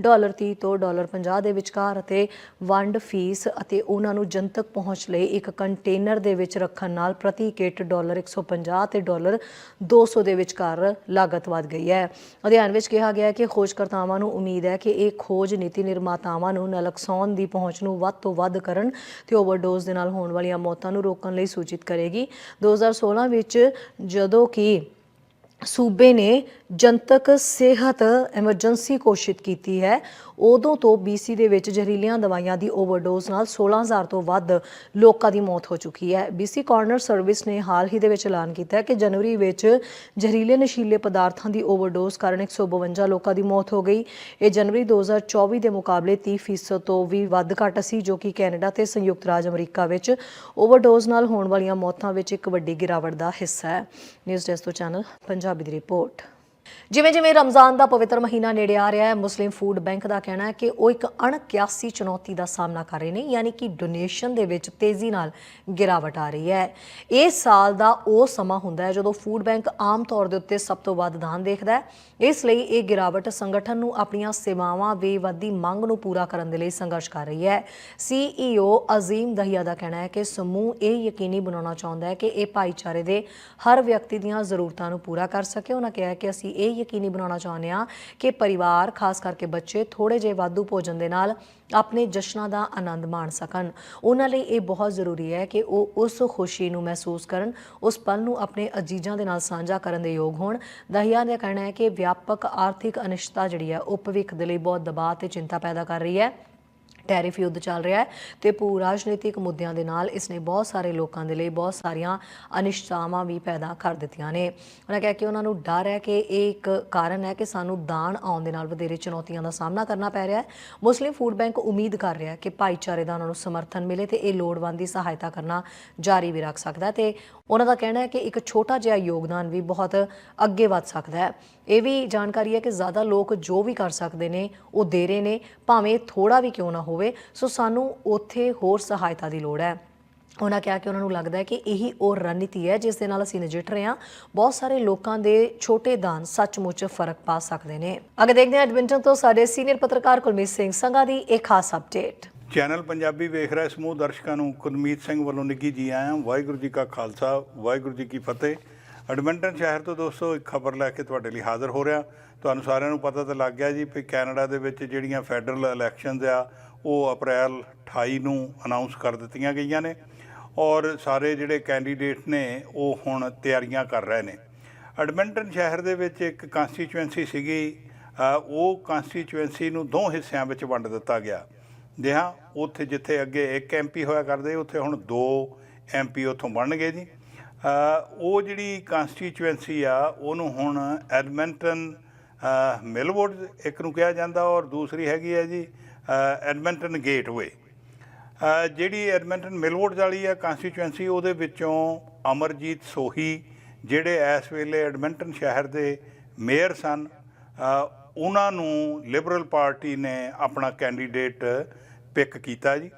ਡਾਲਰ 30 ਤੋਂ ਡਾਲਰ 50 ਦੇ ਵਿਚਕਾਰ ਅਤੇ ਵੰਡ ਫੀਸ ਅਤੇ ਉਹਨਾਂ ਨੂੰ ਜਨਤਕ ਪਹੁੰਚ ਲਈ ਇੱਕ ਕੰਟੇਨਰ ਦੇ ਵਿੱਚ ਰੱਖਣ ਨਾਲ ਪ੍ਰਤੀ ਕਿੱਟ ਡਾਲਰ 150 ਤੇ ਡਾਲਰ 200 ਦੇ ਵਿਚਕਾਰ ਲਾਗਤ ਵਧ ਗਈ ਹੈ। ਅਧਿਐਨ ਵਿੱਚ ਕਿਹਾ ਗਿਆ ਹੈ ਕਿ ਖੋਜਕਰਤਾਵਾਂ ਨੂੰ ਉਮੀਦ ਹੈ ਕਿ ਇਹ ਖੋਜ ਨੀਤੀ ਨਿਰਮਾਤਾਵਾਂ ਨੂੰ ਨਲਕਸੌਨ ਦੀ ਪਹੁੰਚ ਨੂੰ ਵੱਧ ਤੋਂ ਵੱਧ ਕਰਨ ਤੇ ਓਵਰਡੋਜ਼ ਦੇ ਨਾਲ ਹੋਣ ਵਾਲੀਆਂ ਮੌਤਾਂ ਨੂੰ ਰੋਕਣ ਲਈ ਸੂਚਿਤ ਕਰੇਗੀ। 2016 ਵਿੱਚ ਜਦੋਂ ਕਿ ਸੂਬੇ ਨੇ ਜਨਤਕ ਸਿਹਤ ਐਮਰਜੈਂਸੀ ਘੋਸ਼ਿਤ ਕੀਤੀ ਹੈ। ਉਦੋਂ ਤੋਂ BC ਦੇ ਵਿੱਚ ਜ਼ਹਿਰੀਲੀਆਂ ਦਵਾਈਆਂ ਦੀ ਓਵਰਡੋਜ਼ ਨਾਲ 16000 ਤੋਂ ਵੱਧ ਲੋਕਾਂ ਦੀ ਮੌਤ ਹੋ ਚੁੱਕੀ ਹੈ। BC ਕਾਰਨਰ ਸਰਵਿਸ ਨੇ ਹਾਲ ਹੀ ਦੇ ਵਿੱਚ ਐਲਾਨ ਕੀਤਾ ਹੈ ਕਿ ਜਨਵਰੀ ਵਿੱਚ ਜ਼ਹਿਰੀਲੇ ਨਸ਼ੀਲੇ ਪਦਾਰਥਾਂ ਦੀ ਓਵਰਡੋਜ਼ ਕਾਰਨ 152 ਲੋਕਾਂ ਦੀ ਮੌਤ ਹੋ ਗਈ। ਇਹ ਜਨਵਰੀ 2024 ਦੇ ਮੁਕਾਬਲੇ 30% ਤੋਂ ਵੀ ਵੱਧ ਘੱਟ ਸੀ, ਜੋ ਕਿ ਕੈਨੇਡਾ ਤੇ ਸੰਯੁਕਤ ਰਾਜ ਅਮਰੀਕਾ ਵਿੱਚ ਓਵਰਡੋਜ਼ ਨਾਲ ਹੋਣ ਵਾਲੀਆਂ ਮੌਤਾਂ ਵਿੱਚ ਇੱਕ ਵੱਡੀ ਗਿਰਾਵਟ ਦਾ ਹਿੱਸਾ ਹੈ। ਨਿਊਜ਼ ਡੈਸਕ ਤੋਂ ਚੈਨਲ ਪੰਜਾਬੀ ਦੀ ਰਿਪੋਰਟ। ਜਿਵੇਂ ਜਿਵੇਂ ਰਮਜ਼ਾਨ ਦਾ ਪਵਿੱਤਰ ਮਹੀਨਾ ਨੇੜੇ ਆ ਰਿਹਾ ਹੈ, ਮੁਸਲਿਮ ਫੂਡ ਬੈਂਕ ਦਾ ਕਹਿਣਾ ਹੈ ਕਿ ਉਹ ਇੱਕ ਅਣਕਿਆਸੀ ਚੁਣੌਤੀ ਦਾ ਸਾਹਮਣਾ ਕਰ ਰਹੇ ਨੇ, ਯਾਨੀ ਕਿ ਡੋਨੇਸ਼ਨ ਦੇ ਵਿੱਚ ਤੇਜ਼ੀ ਨਾਲ ਗਿਰਾਵਟ ਆ ਰਹੀ ਹੈ। ਇਹ ਸਾਲ ਦਾ ਉਹ ਸਮਾਂ ਹੁੰਦਾ ਹੈ ਜਦੋਂ ਫੂਡ ਬੈਂਕ ਆਮ ਤੌਰ ਦੇ ਉੱਤੇ ਸਭ ਤੋਂ ਵੱਧ ਦਾਨ ਦੇਖਦਾ ਹੈ। ਇਸ ਲਈ ਇਹ ਗਿਰਾਵਟ ਸੰਗਠਨ ਨੂੰ ਆਪਣੀਆਂ ਸੇਵਾਵਾਂ ਵੇ ਵੱਧਦੀ ਮੰਗ ਨੂੰ ਪੂਰਾ ਕਰਨ ਦੇ ਲਈ ਸੰਘਰਸ਼ ਕਰ ਰਹੀ ਹੈ। ਸੀਈਓ ਅਜ਼ੀਮ ਦਹੀਆ ਦਾ ਕਹਿਣਾ ਹੈ ਕਿ ਸਮੂਹ ਇਹ ਯਕੀਨੀ ਬਣਾਉਣਾ ਚਾਹੁੰਦਾ ਹੈ ਕਿ ਇਹ ਭਾਈਚਾਰੇ ਦੇ ਹਰ ਵਿਅਕਤੀ ਦੀਆਂ ਜ਼ਰੂਰਤਾਂ ਨੂੰ ਪੂਰਾ ਕਰ ਸਕੇ। ਉਹਨਾਂ ਕਿਹਾ ਕਿ ਅਸੀਂ ਇਹ ਯਕੀਨੀ ਬਣਾਉਣਾ ਚਾਹੁੰਦੇ ਹਾਂ ਕਿ ਪਰਿਵਾਰ, ਖਾਸ ਕਰਕੇ ਬੱਚੇ ਥੋੜੇ ਜਿਹੇ ਵਾਧੂ ਭੋਜਨ ਦੇ ਨਾਲ ਆਪਣੇ ਜਸ਼ਨਾਂ ਦਾ ਆਨੰਦ ਮਾਣ ਸਕਣ। ਉਹਨਾਂ ਲਈ ਇਹ ਬਹੁਤ ਜ਼ਰੂਰੀ ਹੈ ਕਿ ਉਹ ਉਸ ਖੁਸ਼ੀ ਨੂੰ ਮਹਿਸੂਸ ਕਰਨ, ਉਸ ਪਲ ਨੂੰ ਆਪਣੇ ਅਜੀਜ਼ਾਂ ਦੇ ਨਾਲ ਸਾਂਝਾ ਕਰਨ ਦੇ ਯੋਗ ਹੋਣ। ਦਹੀਆ ਦਾ ਕਹਿਣਾ ਹੈ ਕਿ ਵਿਆਪਕ ਆਰਥਿਕ ਅਨਿਸ਼ਚਿਤਤਾ ਜਿਹੜੀ ਹੈ, ਉਹ ਭਵਿੱਖ ਦੇ ਲਈ ਬਹੁਤ ਦਬਾਅ ਤੇ ਚਿੰਤਾ ਪੈਦਾ ਕਰ ਰਹੀ ਹੈ। ਟੈਰਿਫ ਯੁੱਧ ਚੱਲ ਰਿਹਾ ਹੈ ਤੇ ਭੂ ਰਾਜਨੀਤਿਕ ਮੁੱਦਿਆਂ ਦੇ ਨਾਲ ਇਸ ਨੇ ਬਹੁਤ ਸਾਰੇ ਲੋਕਾਂ ਦੇ ਲਈ ਬਹੁਤ ਸਾਰੀਆਂ ਅਨਿਸ਼ਚਿਤਤਾਵਾਂ ਵੀ ਪੈਦਾ ਕਰ ਦਿੱਤੀਆਂ ਨੇ। ਉਹਨਾਂ ਕਿਹਾ ਕਿ ਉਹਨਾਂ ਨੂੰ ਡਰ ਹੈ ਕਿ ਇਹ ਇੱਕ ਕਾਰਨ ਹੈ ਕਿ ਸਾਨੂੰ ਦਾਨ ਆਉਣ ਦੇ ਨਾਲ ਵਧੇਰੇ ਚੁਣੌਤੀਆਂ ਦਾ ਸਾਹਮਣਾ ਕਰਨਾ ਪੈ ਰਿਹਾ ਹੈ। ਮੁਸਲਿਮ ਫੂਡ ਬੈਂਕ ਉਮੀਦ ਕਰ ਰਿਹਾ ਹੈ ਕਿ ਭਾਈਚਾਰੇ ਦਾ ਉਹਨਾਂ ਨੂੰ ਸਮਰਥਨ ਮਿਲੇ ਤੇ ਇਹ ਲੋੜਵੰਦ ਦੀ ਸਹਾਇਤਾ ਕਰਨਾ ਜਾਰੀ ਵੀ ਰੱਖ ਸਕਦਾ ਹੈ ਤੇ ਉਹਨਾਂ ਦਾ ਕਹਿਣਾ ਹੈ ਕਿ ਇੱਕ ਛੋਟਾ ਜਿਹਾ ਯੋਗਦਾਨ ਵੀ ਬਹੁਤ ਅੱਗੇ ਵੱਧ ਸਕਦਾ ਹੈ। ਇਹ ਵੀ ਜਾਣਕਾਰੀ ਹੈ ਕਿ ਜ਼ਿਆਦਾ ਲੋਕ ਜੋ ਵੀ ਕਰ ਸਕਦੇ ਨੇ, ਉਹ ਦੇ ਰਹੇ ਨੇ, ਭਾਵੇਂ ਥੋੜਾ ਵੀ ਕਿਉਂ ਨਾ ਹੋ ਹੋਵੇ, ਸੋ ਸਾਨੂੰ ਉੱਥੇ ਹੋਰ ਸਹਾਇਤਾ ਦੀ ਲੋੜ ਹੈ। ਉਹਨਾਂ ਕਿਹਾ ਕਿ ਉਹਨਾਂ ਨੂੰ ਲੱਗਦਾ ਹੈ ਕਿ ਇਹੀ ਉਹ ਰਣਨੀਤੀ ਹੈ ਜਿਸ ਦੇ ਨਾਲ ਅਸੀਂ ਨਜਿੱਠ ਰਹੇ ਹਾਂ। ਬਹੁਤ ਸਾਰੇ ਲੋਕਾਂ ਦੇ ਛੋਟੇ ਦਾਨ ਸੱਚਮੁੱਚ ਫ਼ਰਕ ਪਾ ਸਕਦੇ ਨੇ। ਅੱਗੇ ਦੇਖਦੇ ਹਾਂ ਐਡਮਿੰਟਨ ਤੋਂ ਸਾਡੇ ਸੀਨੀਅਰ ਪੱਤਰਕਾਰ ਕੁਲਮੀਤ ਸਿੰਘ ਸੰਘਾ ਦੀ ਇੱਕ ਖਾਸ ਅਪਡੇਟ ਚੈਨਲ ਪੰਜਾਬੀ ਵੇਖ ਰਹੇ ਸਮੂਹ ਦਰਸ਼ਕਾਂ ਨੂੰ ਕੁਲਮੀਤ ਸਿੰਘ ਵੱਲੋਂ ਨਿੱਘੀ ਜੀ ਆਇਆਂ ਵਾਹਿਗੁਰੂ ਜੀ ਕਾ ਖਾਲਸਾ, ਵਾਹਿਗੁਰੂ ਜੀ ਕੀ ਫਤਿਹ। ਐਡਮਿੰਟਨ ਸ਼ਹਿਰ ਤੋਂ ਦੋਸਤੋ, ਇੱਕ ਖਬਰ ਲੈ ਕੇ ਤੁਹਾਡੇ ਲਈ ਹਾਜ਼ਰ ਹੋ ਰਿਹਾ। ਤੁਹਾਨੂੰ ਸਾਰਿਆਂ ਨੂੰ ਪਤਾ ਤਾਂ ਲੱਗ ਗਿਆ ਜੀ ਕਿ ਕੈਨੇਡਾ ਦੇ ਵਿੱਚ ਜਿਹੜੀਆਂ ਫੈਡਰਲ ਇਲੈਕਸ਼ਨਸ ਆ ਉਹ ਅਪ੍ਰੈਲ 28 ਨੂੰ ਅਨਾਉਂਸ ਕਰ ਦਿੱਤੀਆਂ ਗਈਆਂ ਨੇ ਔਰ ਸਾਰੇ ਜਿਹੜੇ ਕੈਂਡੀਡੇਟ ਨੇ ਉਹ ਹੁਣ ਤਿਆਰੀਆਂ ਕਰ ਰਹੇ ਨੇ। ਐਡਮਿੰਟਨ ਸ਼ਹਿਰ ਦੇ ਵਿੱਚ ਇੱਕ ਕਨਸਟੀਚੁਐਂਸੀ ਸੀਗੀ ਉਹ ਕਨਸਟੀਚੁਐਂਸੀ ਨੂੰ ਦੋ ਹਿੱਸਿਆਂ ਵਿੱਚ ਵੰਡ ਦਿੱਤਾ ਗਿਆ। ਜੀ ਹਾਂ ਉੱਥੇ ਜਿੱਥੇ ਅੱਗੇ ਇੱਕ ਐਮਪੀ ਹੋਇਆ ਕਰਦੇ, ਉੱਥੇ ਹੁਣ ਦੋ ਐਮਪੀ ਉੱਥੋਂ ਬਣ ਗਏ ਜੀ ਉਹ ਜਿਹੜੀ ਕਨਸਟੀਚੁਐਂਸੀ ਆ, ਉਹਨੂੰ ਹੁਣ ਐਡਮਿੰਟਨ ਮਿਲਵੁੱਡ ਇੱਕ ਨੂੰ ਕਿਹਾ ਜਾਂਦਾ ਔਰ ਦੂਸਰੀ ਹੈਗੀ ਹੈ ਜੀ ਐਡਮਿੰਟਨ ਗੇਟਵੇ। ਅ, ਜਿਹੜੀ ਐਡਮਿੰਟਨ ਮਿਲਵੁੱਡ ਵਾਲੀ ਆ ਕਨਸਟੀਚੁਐਂਸੀ ਉਹਦੇ ਵਿੱਚੋਂ ਅਮਰਜੀਤ ਸੋਹੀ ਜਿਹੜੇ ਇਸ ਵੇਲੇ ਐਡਮਿੰਟਨ ਸ਼ਹਿਰ ਦੇ ਮੇਅਰ ਸਨ ਉਹਨਾਂ ਨੂੰ ਲਿਬਰਲ ਪਾਰਟੀ ਨੇ ਆਪਣਾ ਕੈਂਡੀਡੇਟ ਪਿਕ ਕੀਤਾ ਜੀ।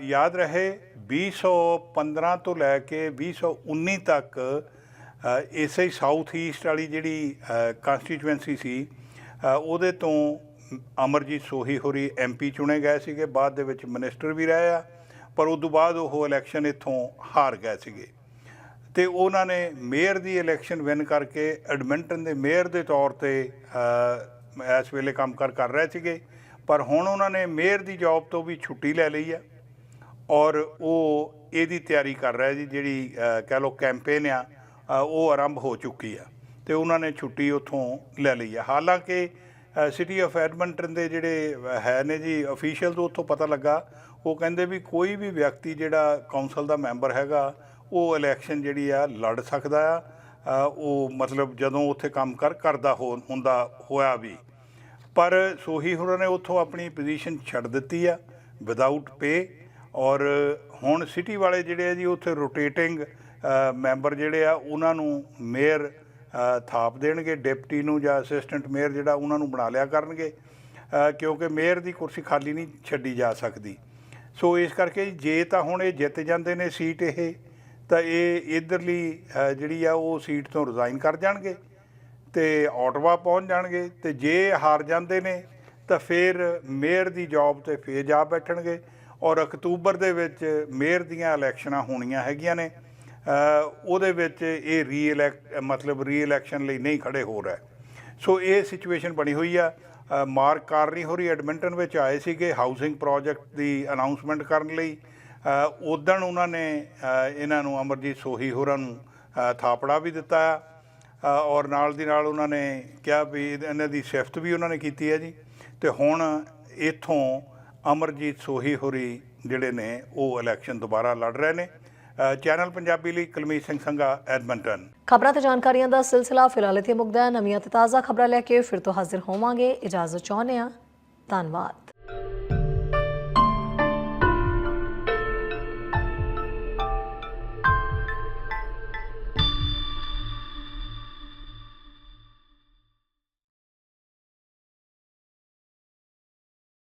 ਯਾਦ ਰਹੇ 2015 ਤੋਂ ਲੈ ਕੇ 2019 ਤੱਕ ਅ, ਇਸੇ ਹੀ ਸਾਊਥ ਈਸਟ ਵਾਲੀ ਜਿਹੜੀ ਕਨਸਟੀਚੁਐਂਸੀ ਸੀ ਉਹਦੇ ਤੋਂ ਅਮਰਜੀਤ ਸੋਹੀ ਹੋਰੀ ਐਮਪੀ ਚੁਣੇ ਗਏ ਸੀਗੇ, ਬਾਅਦ ਦੇ ਵਿੱਚ ਮਿਨਿਸਟਰ ਵੀ ਰਹੇ ਆ, ਪਰ ਉਸ ਤੋਂ ਬਾਅਦ ਉਹ ਇਲੈਕਸ਼ਨ ਇੱਥੋਂ ਹਾਰ ਗਏ ਸੀਗੇ। ਤੇ ਉਹਨਾਂ ਨੇ ਮੇਅਰ ਦੀ ਇਲੈਕਸ਼ਨ ਵਿਨ ਕਰਕੇ ਐਡਮਿੰਟਨ ਦੇ ਮੇਅਰ ਦੇ ਤੌਰ ਤੇ ਇਸ ਵੇਲੇ ਕੰਮ ਕਰ ਕਰ ਰਹੇ ਸੀਗੇ, ਪਰ ਹੁਣ ਉਹਨਾਂ ਨੇ ਮੇਅਰ ਦੀ ਜੌਬ ਤੋਂ ਵੀ ਛੁੱਟੀ ਲੈ ਲਈ ਆ ਔਰ ਉਹ ਇਹਦੀ ਤਿਆਰੀ ਕਰ ਰਿਹਾ ਜੀ, ਜਿਹੜੀ ਕਹਿ ਲਓ ਕੈਂਪੇਨ ਆ ਉਹ ਆਰੰਭ ਹੋ ਚੁੱਕੀ ਆ। ਤੇ ਉਹਨਾਂ ਨੇ ਛੁੱਟੀ ਉੱਥੋਂ ਲੈ ਲਈ ਆ। ਹਾਲਾਂਕਿ ਸਿਟੀ ਆਫ ਐਡਮੰਟਨ ਦੇ ਜਿਹੜੇ ਹੈ ਨੇ ਜੀ ਅਫੀਸ਼ੀਅਲ ਤੋਂ ਉੱਥੋਂ ਪਤਾ ਲੱਗਾ। ਉਹ ਕਹਿੰਦੇ ਵੀ ਕੋਈ ਵੀ ਵਿਅਕਤੀ ਜਿਹੜਾ ਕਾਉਂਸਲ ਦਾ ਮੈਂਬਰ ਹੈਗਾ, ਉਹ ਇਲੈਕਸ਼ਨ ਜਿਹੜੀ ਆ ਲੜ ਸਕਦਾ ਆ। ਉਹ ਮਤਲਬ ਜਦੋਂ ਉੱਥੇ ਕੰਮ ਕਰ, ਕਰਦਾ ਹੋ, ਹੁੰਦਾ ਹੋਇਆ ਵੀ। ਪਰ ਸੋਹੀ ਹੋਰਾਂ ਨੇ ਉੱਥੋਂ ਆਪਣੀ ਪੋਜੀਸ਼ਨ ਛੱਡ ਦਿੱਤੀ ਆ ਵਿਦਆਊਟ ਪੇ ਔਰ ਹੁਣ ਸਿਟੀ ਵਾਲੇ ਜਿਹੜੇ ਆ ਜੀ, ਉੱਥੇ ਰੋਟੇਟਿੰਗ ਮੈਂਬਰ ਜਿਹੜੇ ਆ, ਉਹਨਾਂ ਨੂੰ ਮੇਅਰ ਥਾਪ ਦੇਣਗੇ, ਡਿਪਟੀ ਨੂੰ ਜਾਂ ਅਸਿਸਟੈਂਟ ਮੇਅਰ ਜਿਹੜਾ ਉਹਨਾਂ ਨੂੰ ਬਣਾ ਲਿਆ ਕਰਨਗੇ ਕਿਉਂਕਿ ਮੇਅਰ ਦੀ ਕੁਰਸੀ ਖਾਲੀ ਨਹੀਂ ਛੱਡੀ ਜਾ ਸਕਦੀ। ਸੋ ਇਸ ਕਰਕੇ ਜੇ ਤਾਂ ਹੁਣ ਇਹ ਜਿੱਤ ਜਾਂਦੇ ਨੇ ਸੀਟ ਇਹ, ਤਾਂ ਇਹ ਇਧਰਲੀ ਜਿਹੜੀ ਆ ਉਹ ਸੀਟ ਤੋਂ ਰਿਜ਼ਾਈਨ ਕਰ ਜਾਣਗੇ ਤੇ ਆਟਵਾ ਪਹੁੰਚ ਜਾਣਗੇ ਤੇ ਜੇ ਹਾਰ ਜਾਂਦੇ ਨੇ, ਤਾਂ ਫਿਰ ਮੇਅਰ ਦੀ ਜੌਬ ਤੇ ਫੇਰ ਜਾ ਬੈਠਣਗੇ ਔਰ ਅਕਤੂਬਰ ਦੇ ਵਿੱਚ ਮੇਅਰ ਦੀਆਂ ਇਲੈਕਸ਼ਨਾਂ ਹੋਣੀਆਂ ਹੈਗੀਆਂ ਨੇ। ਉਹਦੇ ਵਿੱਚ ਇਹ ਰੀ ਇਲੈਕਟ ਮਤਲਬ ਰੀ ਇਲੈਕਸ਼ਨ ਲਈ ਨਹੀਂ ਖੜੇ ਹੋ ਰਹੇ। ਸੋ ਇਹ ਸਿਚੁਏਸ਼ਨ ਬਣੀ ਹੋਈ ਆ। ਮਾਰਕ ਕਾਰਨੀ ਹੋਰੀ ਐਡਮਿੰਟਨ ਵਿੱਚ ਆਏ ਸੀਗੇ ਹਾਊਸਿੰਗ ਪ੍ਰੋਜੈਕਟ ਦੀ ਅਨਾਉਂਸਮੈਂਟ ਕਰਨ ਲਈ। ਉਦੋਂ ਉਹਨਾਂ ਨੇ ਇਹਨਾਂ ਨੂੰ ਅਮਰਜੀਤ ਸੋਹੀ ਹੋਰਾਂ ਨੂੰ ਥਾਪੜਾ ਵੀ ਦਿੱਤਾ। ਆ ਔਰ ਨਾਲ ਦੀ ਨਾਲ ਉਹਨਾਂ ਨੇ ਕਿਹਾ ਵੀ ਇਹਨਾਂ ਦੀ ਸਿਫਤ ਵੀ ਉਹਨਾਂ ਨੇ ਕੀਤੀ ਹੈ ਜੀ। ਤੇ ਹੁਣ ਇਥੋਂ ਅਮਰਜੀਤ ਸੋਹੀ ਹੋਰੀ ਜਿਹੜੇ ਨੇ, ਉਹ ਇਲੈਕਸ਼ਨ ਦੁਬਾਰਾ ਲੜ ਰਹੇ ਨੇ। ਚੈਨਲ ਪੰਜਾਬੀ ਲਈ ਕੁਲਮੀਤ ਸਿੰਘ ਸੰਘਾ, ਐਡਮੰਟਨ। ਖਬਰਾਂ ਤੇ ਜਾਣਕਾਰੀਆਂ ਦਾ ਸਿਲਸਿਲਾ ਫਿਲਹਾਲ ਇੱਥੇ ਮੁੱਕਦਾ ਹੈ। ਨਵੀਆਂ ਤੇ ਤਾਜ਼ਾ ਖਬਰਾਂ ਲੈ ਕੇ ਫਿਰ ਤੋਂ ਹਾਜ਼ਰ ਹੋਵਾਂਗੇ। ਇਜਾਜ਼ਤ ਚਾਹੁੰਦੇ ਹਾਂ। ਧੰਨਵਾਦ।